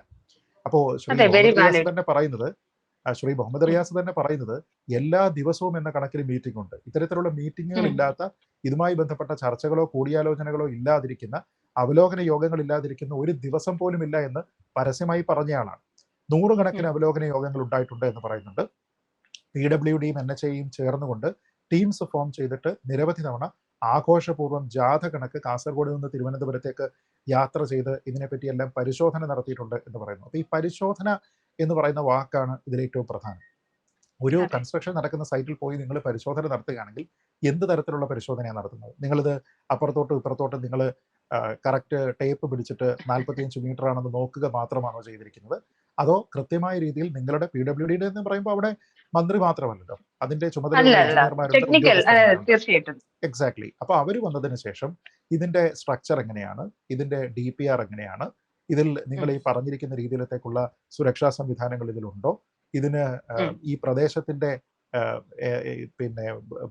അപ്പോ ശ്രീ മുഹമ്മദ് റിയാസ് തന്നെ പറയുന്നത് ശ്രീ മുഹമ്മദ് റിയാസ് തന്നെ പറയുന്നത് എല്ലാ ദിവസവും എന്ന കണക്കിൽ മീറ്റിംഗ് ഉണ്ട്. ഇത്തരത്തിലുള്ള മീറ്റിങ്ങുകൾ ഇല്ലാത്ത ഇതുമായി ബന്ധപ്പെട്ട ചർച്ചകളോ കൂടിയാലോചനകളോ ഇല്ലാതിരിക്കുന്ന അവലോകന യോഗങ്ങൾ ഇല്ലാതിരിക്കുന്ന ഒരു ദിവസം പോലും ഇല്ല എന്ന് പരസ്യമായി പറഞ്ഞയാളാണ്. നൂറുകണക്കിന് അവലോകന യോഗങ്ങൾ ഉണ്ടായിട്ടുണ്ട് എന്ന് പറയുന്നുണ്ട്. പി ഡബ്ല്യു ഡിയും എൻ എച്ച് ഐയും ചേർന്നുകൊണ്ട് ടീംസ് ഫോം ചെയ്തിട്ട് നിരവധി തവണ ആഘോഷപൂർവം ജാഥ കണക്ക് കാസർഗോഡ് നിന്ന് തിരുവനന്തപുരത്തേക്ക് യാത്ര ചെയ്ത് ഇതിനെപ്പറ്റി എല്ലാം പരിശോധന നടത്തിയിട്ടുണ്ട് എന്ന് പറയുന്നു. അപ്പോൾ ഈ പരിശോധന എന്ന് പറയുന്ന വാക്കാണ് ഇതിൽ ഏറ്റവും പ്രധാനം. ഒരു കൺസ്ട്രക്ഷൻ നടക്കുന്ന സൈറ്റിൽ പോയി നിങ്ങൾ പരിശോധന നടത്തുകയാണെങ്കിൽ എന്ത് തരത്തിലുള്ള പരിശോധനയാണ് നടത്തുന്നത്? നിങ്ങളിത് അപ്പുറത്തോട്ടും ഇപ്പുറത്തോട്ടും നിങ്ങൾ കറക്റ്റ് ടേപ്പ് പിടിച്ചിട്ട് നാൽപ്പത്തിയഞ്ച് മീറ്റർ ആണെന്ന് നോക്കുക മാത്രമാണോ ചെയ്തിരിക്കുന്നത്? അതോ കൃത്യമായ രീതിയിൽ നിങ്ങളുടെ പി ഡബ്ല്യു ഡിയുടെ എന്ന് പറയുമ്പോൾ അവിടെ മന്ത്രി മാത്രമല്ലല്ലോ? അതിന്റെ ചുമതല എക്സാക്ട്ലി അപ്പൊ അവർ വന്നതിന് ശേഷം ഇതിന്റെ സ്ട്രക്ചർ എങ്ങനെയാണ്? ഇതിന്റെ ഡി പി ആർ എങ്ങനെയാണ്? ഇതിൽ നിങ്ങൾ ഈ പറഞ്ഞിരിക്കുന്ന രീതിയിലത്തേക്കുള്ള സുരക്ഷാ സംവിധാനങ്ങൾ ഇതിലുണ്ടോ? ഇതിന് ഈ പ്രദേശത്തിന്റെ പിന്നെ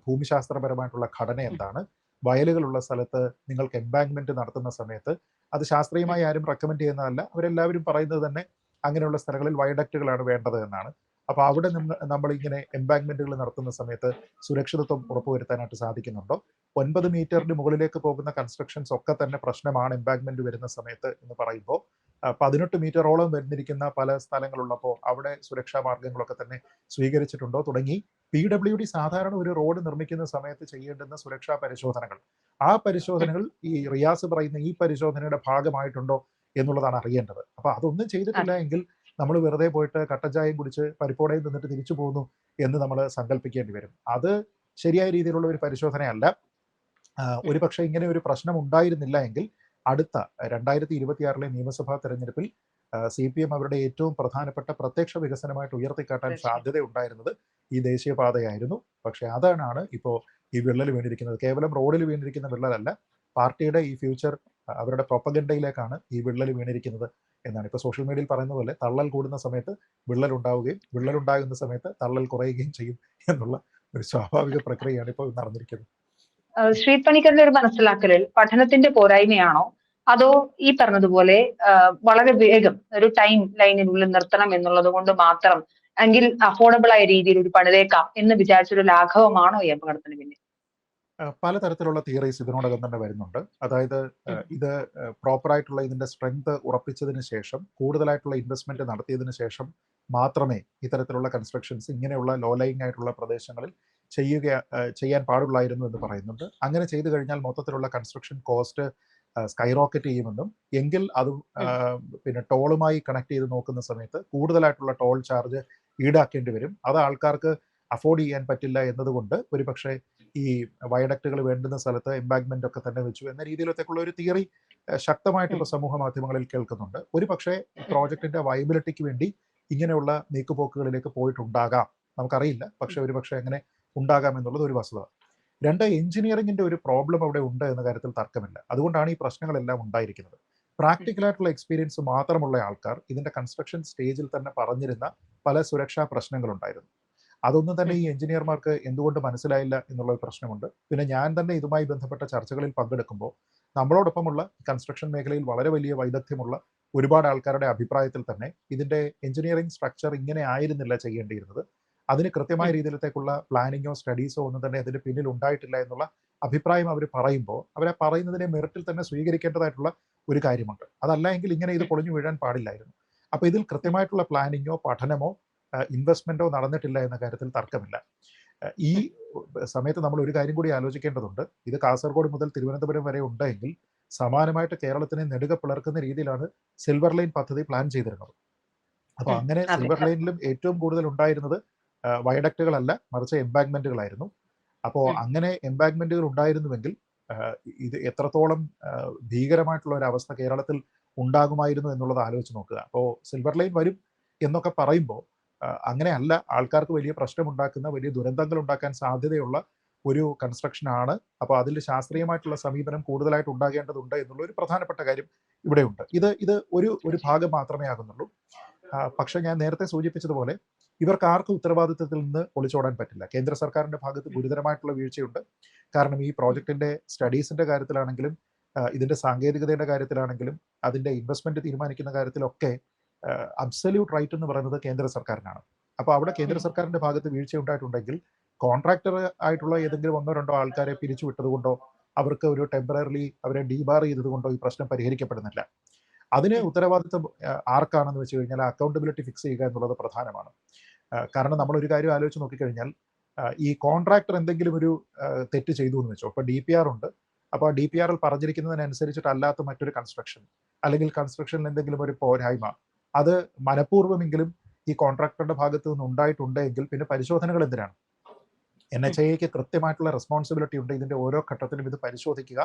ഭൂമിശാസ്ത്രപരമായിട്ടുള്ള ഘടന എന്താണ്? വയലുകളുള്ള സ്ഥലത്ത് നിങ്ങൾക്ക് എംബാങ്ക്മെന്റ് നടത്തുന്ന സമയത്ത് അത് ശാസ്ത്രീയമായി ആരും റെക്കമെൻഡ് ചെയ്യുന്നതല്ല. അവരെല്ലാവരും പറയുന്നത് തന്നെ അങ്ങനെയുള്ള സ്ഥലങ്ങളിൽ വയഡക്റ്റുകളാണ് വേണ്ടത് എന്നാണ്. അപ്പൊ അവിടെ നിന്ന് നമ്മൾ ഇങ്ങനെ എംബാങ്ക്മെന്റുകൾ നടത്തുന്ന സമയത്ത് സുരക്ഷിതത്വം ഉറപ്പുവരുത്താനായിട്ട് സാധിക്കുന്നുണ്ടോ? ഒൻപത് മീറ്ററിന് മുകളിലേക്ക് പോകുന്ന കൺസ്ട്രക്ഷൻസ് ഒക്കെ തന്നെ പ്രശ്നമാണ് എംബാങ്ക്മെന്റ് വരുന്ന സമയത്ത് എന്ന് പറയുമ്പോൾ പതിനെട്ട് മീറ്ററോളം വരുന്നിരിക്കുന്ന പല സ്ഥലങ്ങളുള്ളപ്പോൾ അവിടെ സുരക്ഷാ മാർഗങ്ങളൊക്കെ തന്നെ സ്വീകരിച്ചിട്ടുണ്ടോ തുടങ്ങി? പി ഡബ്ല്യു ഡി സാധാരണ ഒരു റോഡ് നിർമ്മിക്കുന്ന സമയത്ത് ചെയ്യേണ്ടുന്ന സുരക്ഷാ പരിശോധനകൾ. ആ പരിശോധനകൾ ഈ റിയാസ് പറയുന്ന ഈ പരിശോധനയുടെ ഭാഗമായിട്ടുണ്ടോ എന്നുള്ളതാണ് അറിയേണ്ടത്. അപ്പൊ അതൊന്നും ചെയ്തിട്ടില്ല എങ്കിൽ നമ്മൾ വെറുതെ പോയിട്ട് കട്ടച്ചായം കുടിച്ച് പരിപ്പോടയിൽ നിന്നിട്ട് തിരിച്ചു പോകുന്നു എന്ന് നമ്മൾ സങ്കല്പിക്കേണ്ടി വരും. അത് ശരിയായ രീതിയിലുള്ള ഒരു പരിശോധനയല്ല. ഒരു പക്ഷേ ഇങ്ങനെ ഒരു പ്രശ്നം ഉണ്ടായിരുന്നില്ല എങ്കിൽ അടുത്ത രണ്ടായിരത്തി ഇരുപത്തിയാറിലെ നിയമസഭാ തെരഞ്ഞെടുപ്പിൽ സി പി എം അവരുടെ ഏറ്റവും പ്രധാനപ്പെട്ട പ്രത്യക്ഷ വികസനമായിട്ട് ഉയർത്തിക്കാട്ടാൻ. സാധ്യത ഉണ്ടായിരുന്നത് ഈ ദേശീയപാതയായിരുന്നു. പക്ഷെ അതാണ് ഇപ്പോൾ ഈ വിള്ളൽ വീണിരിക്കുന്നത്. കേവലം റോഡിൽ വീണിരിക്കുന്ന വിള്ളലല്ല പാർട്ടിയുടെ ഈ ഫ്യൂച്ചർ അവരുടെ പ്രൊപ്പഗണ്ടയിലേക്കാണ് ഈ വിള്ളൽ വീണിരിക്കുന്നത് എന്നാണ്. ഇപ്പോൾ സോഷ്യൽ മീഡിയയിൽ പറയുന്ന പോലെ തള്ളൽ കൂടുന്ന സമയത്ത് വിള്ളൽ ഉണ്ടാവുകയും വിള്ളൽ ഉണ്ടാകുന്ന സമയത്ത് തള്ളൽ കുറയുകയും ചെയ്യും എന്നുള്ള ഒരു സ്വാഭാവിക പ്രക്രിയയാണ് ഇപ്പോൾ നടന്നിരിക്കുന്നത്. ശ്രീത് പണിക്കറിന്റെ ഒരു മനസ്സിലാക്കലിൽ പഠനത്തിന്റെ പോരായ്മയാണോ? അതോ ഈ പറഞ്ഞതുപോലെ വളരെ വേഗം ഒരു ടൈം ലൈനിനുള്ളിൽ നിർത്തണം എന്നുള്ളത് കൊണ്ട് മാത്രം എങ്കിൽ അഫോർഡബിൾ ആയ രീതിയിൽ ഒരു പണിതേക്കാം എന്ന് വിചാരിച്ചൊരു ലാഘവമാണോ ഈ അപകടത്തിന് പിന്നിൽ? ആ, പലതരത്തിലുള്ള തിയറീസ് ഇതിനോടകം തന്നെ വരുന്നുണ്ട്. അതായത് ഇത് പ്രോപ്പർ ആയിട്ടുള്ള ഇതിന്റെ സ്ട്രെങ്ത് ഉറപ്പിച്ചതിന് ശേഷം കൂടുതലായിട്ടുള്ള ഇൻവെസ്റ്റ്മെന്റ് നടത്തിയതിന് ശേഷം മാത്രമേ ഇത്തരത്തിലുള്ള കൺസ്ട്രക്ഷൻസ് ഇങ്ങനെയുള്ള ലോ ലൈങ് ആയിട്ടുള്ള പ്രദേശങ്ങളിൽ ചെയ്യുക ചെയ്യാൻ പാടുള്ളായിരുന്നു എന്ന് പറയുന്നുണ്ട്. അങ്ങനെ ചെയ്തു കഴിഞ്ഞാൽ മൊത്തത്തിലുള്ള കൺസ്ട്രക്ഷൻ കോസ്റ്റ് സ്കൈ റോക്കറ്റ് ചെയ്യുമെന്നും എങ്കിൽ അത് പിന്നെ ടോളുമായി കണക്ട് ചെയ്ത് നോക്കുന്ന സമയത്ത് കൂടുതലായിട്ടുള്ള ടോൾ ചാർജ് ഈടാക്കേണ്ടി വരും. അത് ആൾക്കാർക്ക് അഫോർഡ് ചെയ്യാൻ പറ്റില്ല എന്നതുകൊണ്ട് ഒരുപക്ഷെ ഈ വയഡക്റ്റുകൾ വേണ്ടുന്ന സ്ഥലത്ത് എംബാഗ്മെന്റ് ഒക്കെ തന്നെ വെച്ചു എന്ന രീതിയിലത്തേക്കുള്ള ഒരു തിയറി ശക്തമായിട്ടുള്ള സമൂഹ മാധ്യമങ്ങളിൽ കേൾക്കുന്നുണ്ട്. ഒരു പക്ഷേ പ്രോജക്റ്റിന്റെ വയബിലിറ്റിക്ക് വേണ്ടി ഇങ്ങനെയുള്ള നീക്കുപോക്കുകളിലേക്ക് പോയിട്ടുണ്ടാകാം. നമുക്കറിയില്ല. പക്ഷെ ഒരുപക്ഷെ അങ്ങനെ ഉണ്ടാകാം എന്നുള്ളത് ഒരു വസ്തുത. രണ്ട് എഞ്ചിനീയറിംഗിന്റെ ഒരു പ്രോബ്ലം അവിടെ ഉണ്ട് എന്ന കാര്യത്തിൽ തർക്കമില്ല. അതുകൊണ്ടാണ് ഈ പ്രശ്നങ്ങളെല്ലാം ഉണ്ടായിരിക്കുന്നത്. പ്രാക്ടിക്കൽ ആയിട്ടുള്ള എക്സ്പീരിയൻസ് മാത്രമുള്ള ആൾക്കാർ ഇതിന്റെ കൺസ്ട്രക്ഷൻ സ്റ്റേജിൽ തന്നെ പറഞ്ഞിരുന്ന പല സുരക്ഷാ പ്രശ്നങ്ങളുണ്ടായിരുന്നു. അതൊന്നും തന്നെ ഈ എഞ്ചിനീയർമാർക്ക് എന്തുകൊണ്ട് മനസ്സിലായില്ല എന്നുള്ള ഒരു പ്രശ്നമുണ്ട്. പിന്നെ ഞാൻ തന്നെ ഇതുമായി ബന്ധപ്പെട്ട ചർച്ചകളിൽ പങ്കെടുക്കുമ്പോൾ നമ്മളോടൊപ്പമുള്ള കൺസ്ട്രക്ഷൻ മേഖലയിൽ വളരെ വലിയ വൈദഗ്ധ്യമുള്ള ഒരുപാട് ആൾക്കാരുടെ അഭിപ്രായത്തിൽ തന്നെ ഇതിന്റെ എഞ്ചിനീയറിംഗ് സ്ട്രക്ചർ ഇങ്ങനെ ആയിരുന്നില്ല ചെയ്യേണ്ടിയിരുന്നത്. അതിന് കൃത്യമായ രീതിയിലത്തേക്കുള്ള പ്ലാനിങ്ങോ സ്റ്റഡീസോ ഒന്നും തന്നെ അതിന്റെ പിന്നിൽ ഉണ്ടായിട്ടില്ല എന്നുള്ള അഭിപ്രായം അവർ പറയുമ്പോൾ അവരെ പറയുന്നതിനെ മെറിറ്റിൽ തന്നെ സ്വീകരിക്കേണ്ടതായിട്ടുള്ള ഒരു കാര്യമുണ്ട്. അതല്ല എങ്കിൽ ഇങ്ങനെ ഇത് പൊളിഞ്ഞു വീഴാൻ പാടില്ലായിരുന്നു. അപ്പൊ ഇതിൽ കൃത്യമായിട്ടുള്ള പ്ലാനിങ്ങോ പഠനമോ ഇൻവെസ്റ്റ്മെന്റോ നടന്നിട്ടില്ല എന്ന കാര്യത്തിൽ തർക്കമില്ല. ഈ സമയത്ത് നമ്മൾ ഒരു കാര്യം കൂടി ആലോചിക്കേണ്ടതുണ്ട്. ഇത് കാസർഗോഡ് മുതൽ തിരുവനന്തപുരം വരെ ഉണ്ടെങ്കിൽ സമാനമായിട്ട് കേരളത്തിനെ നെടുക പിളർക്കുന്ന രീതിയിലാണ് സിൽവർ ലൈൻ പദ്ധതി പ്ലാൻ ചെയ്തിരുന്നത്. അപ്പൊ അങ്ങനെ സിൽവർ ലൈനിലും ഏറ്റവും കൂടുതൽ ഉണ്ടായിരുന്നത് വയഡക്റ്റുകളല്ല മറിച്ച് എംബാഗ്മെന്റുകളായിരുന്നു. അപ്പോൾ അങ്ങനെ എംബാഗ്മെന്റുകൾ ഉണ്ടായിരുന്നുവെങ്കിൽ ഇത് എത്രത്തോളം ഭീകരമായിട്ടുള്ള ഒരു അവസ്ഥ കേരളത്തിൽ ഉണ്ടാകുമായിരുന്നു എന്നുള്ളത് ആലോചിച്ച് നോക്കുക. അപ്പോൾ സിൽവർ ലൈൻ വരും എന്നൊക്കെ പറയുമ്പോൾ അങ്ങനെയല്ല ആൾക്കാർക്ക് വലിയ പ്രശ്നമുണ്ടാക്കുന്ന വലിയ ദുരന്തങ്ങൾ ഉണ്ടാക്കാൻ സാധ്യതയുള്ള ഒരു കൺസ്ട്രക്ഷൻ ആണ് അപ്പോൾ അതിൽ ശാസ്ത്രീയമായിട്ടുള്ള സമീപനം കൂടുതലായിട്ട് ഉണ്ടാകേണ്ടതുണ്ട് എന്നുള്ള ഒരു പ്രധാനപ്പെട്ട കാര്യം ഇവിടെയുണ്ട്. ഇത് ഇത് ഒരു ഒരു ഭാഗം മാത്രമേ ആകുന്നുള്ളൂ. പക്ഷെ ഞാൻ നേരത്തെ സൂചിപ്പിച്ചതുപോലെ ഇവർക്ക് ആർക്കും ഉത്തരവാദിത്തത്തിൽ നിന്ന് ഒളിച്ചോടാൻ പറ്റില്ല. കേന്ദ്ര സർക്കാരിന്റെ ഭാഗത്ത് ഗുരുതരമായിട്ടുള്ള വീഴ്ചയുണ്ട്. കാരണം ഈ പ്രോജക്റ്റിന്റെ സ്റ്റഡീസിന്റെ കാര്യത്തിലാണെങ്കിലും ഇതിന്റെ സാങ്കേതികതയുടെ കാര്യത്തിലാണെങ്കിലും അതിന്റെ ഇൻവെസ്റ്റ്മെന്റ് തീരുമാനിക്കുന്ന കാര്യത്തിലൊക്കെ അബ്സല്യൂട്ട് റൈറ്റ് എന്ന് പറയുന്നത് കേന്ദ്ര സർക്കാരിനാണ്. അപ്പോൾ അവിടെ കേന്ദ്ര സർക്കാരിന്റെ ഭാഗത്ത് വീഴ്ച ഉണ്ടായിട്ടുണ്ടെങ്കിൽ കോൺട്രാക്ടർ ആയിട്ടുള്ള ഏതെങ്കിലും ഒന്നോ രണ്ടോ ആൾക്കാരെ പിരിച്ചുവിട്ടതുകൊണ്ടോ അവർക്ക് ഒരു ടെമ്പററിലി അവരെ ഡീബാർ ചെയ്തതുകൊണ്ടോ ഈ പ്രശ്നം പരിഹരിക്കപ്പെടുന്നില്ല. അതിന്. ഉത്തരവാദിത്വം ആർക്കാണെന്ന് വെച്ച് കഴിഞ്ഞാൽ അക്കൗണ്ടബിലിറ്റി ഫിക്സ് ചെയ്യുക എന്നുള്ളത് പ്രധാനമാണ്. കാരണം നമ്മൾ ഒരു കാര്യം ആലോചിച്ച് നോക്കിക്കഴിഞ്ഞാൽ ഈ കോൺട്രാക്ടർ എന്തെങ്കിലും ഒരു തെറ്റ് ചെയ്തു എന്ന് വെച്ചോ അപ്പോൾ ഡി പി ആർ ഉണ്ട്. അപ്പോൾ ഡി പി ആറിൽ പറഞ്ഞിരിക്കുന്നതിനനുസരിച്ചിട്ടല്ലാത്ത മറ്റൊരു കൺസ്ട്രക്ഷൻ അല്ലെങ്കിൽ കൺസ്ട്രക്ഷനിൽ എന്തെങ്കിലും ഒരു പോരായ്മ അത് മനഃപൂർവമെങ്കിലും ഈ കോൺട്രാക്ടറുടെ ഭാഗത്ത് നിന്ന് ഉണ്ടായിട്ടുണ്ടെങ്കിൽ പിന്നെ പരിശോധനകൾ എന്തിനാണ്? എൻ എച്ച് ഐക്ക് കൃത്യമായിട്ടുള്ള റെസ്പോൺസിബിലിറ്റി ഉണ്ട്. ഇതിന്റെ ഓരോ ഘട്ടത്തിലും ഇത് പരിശോധിക്കുക.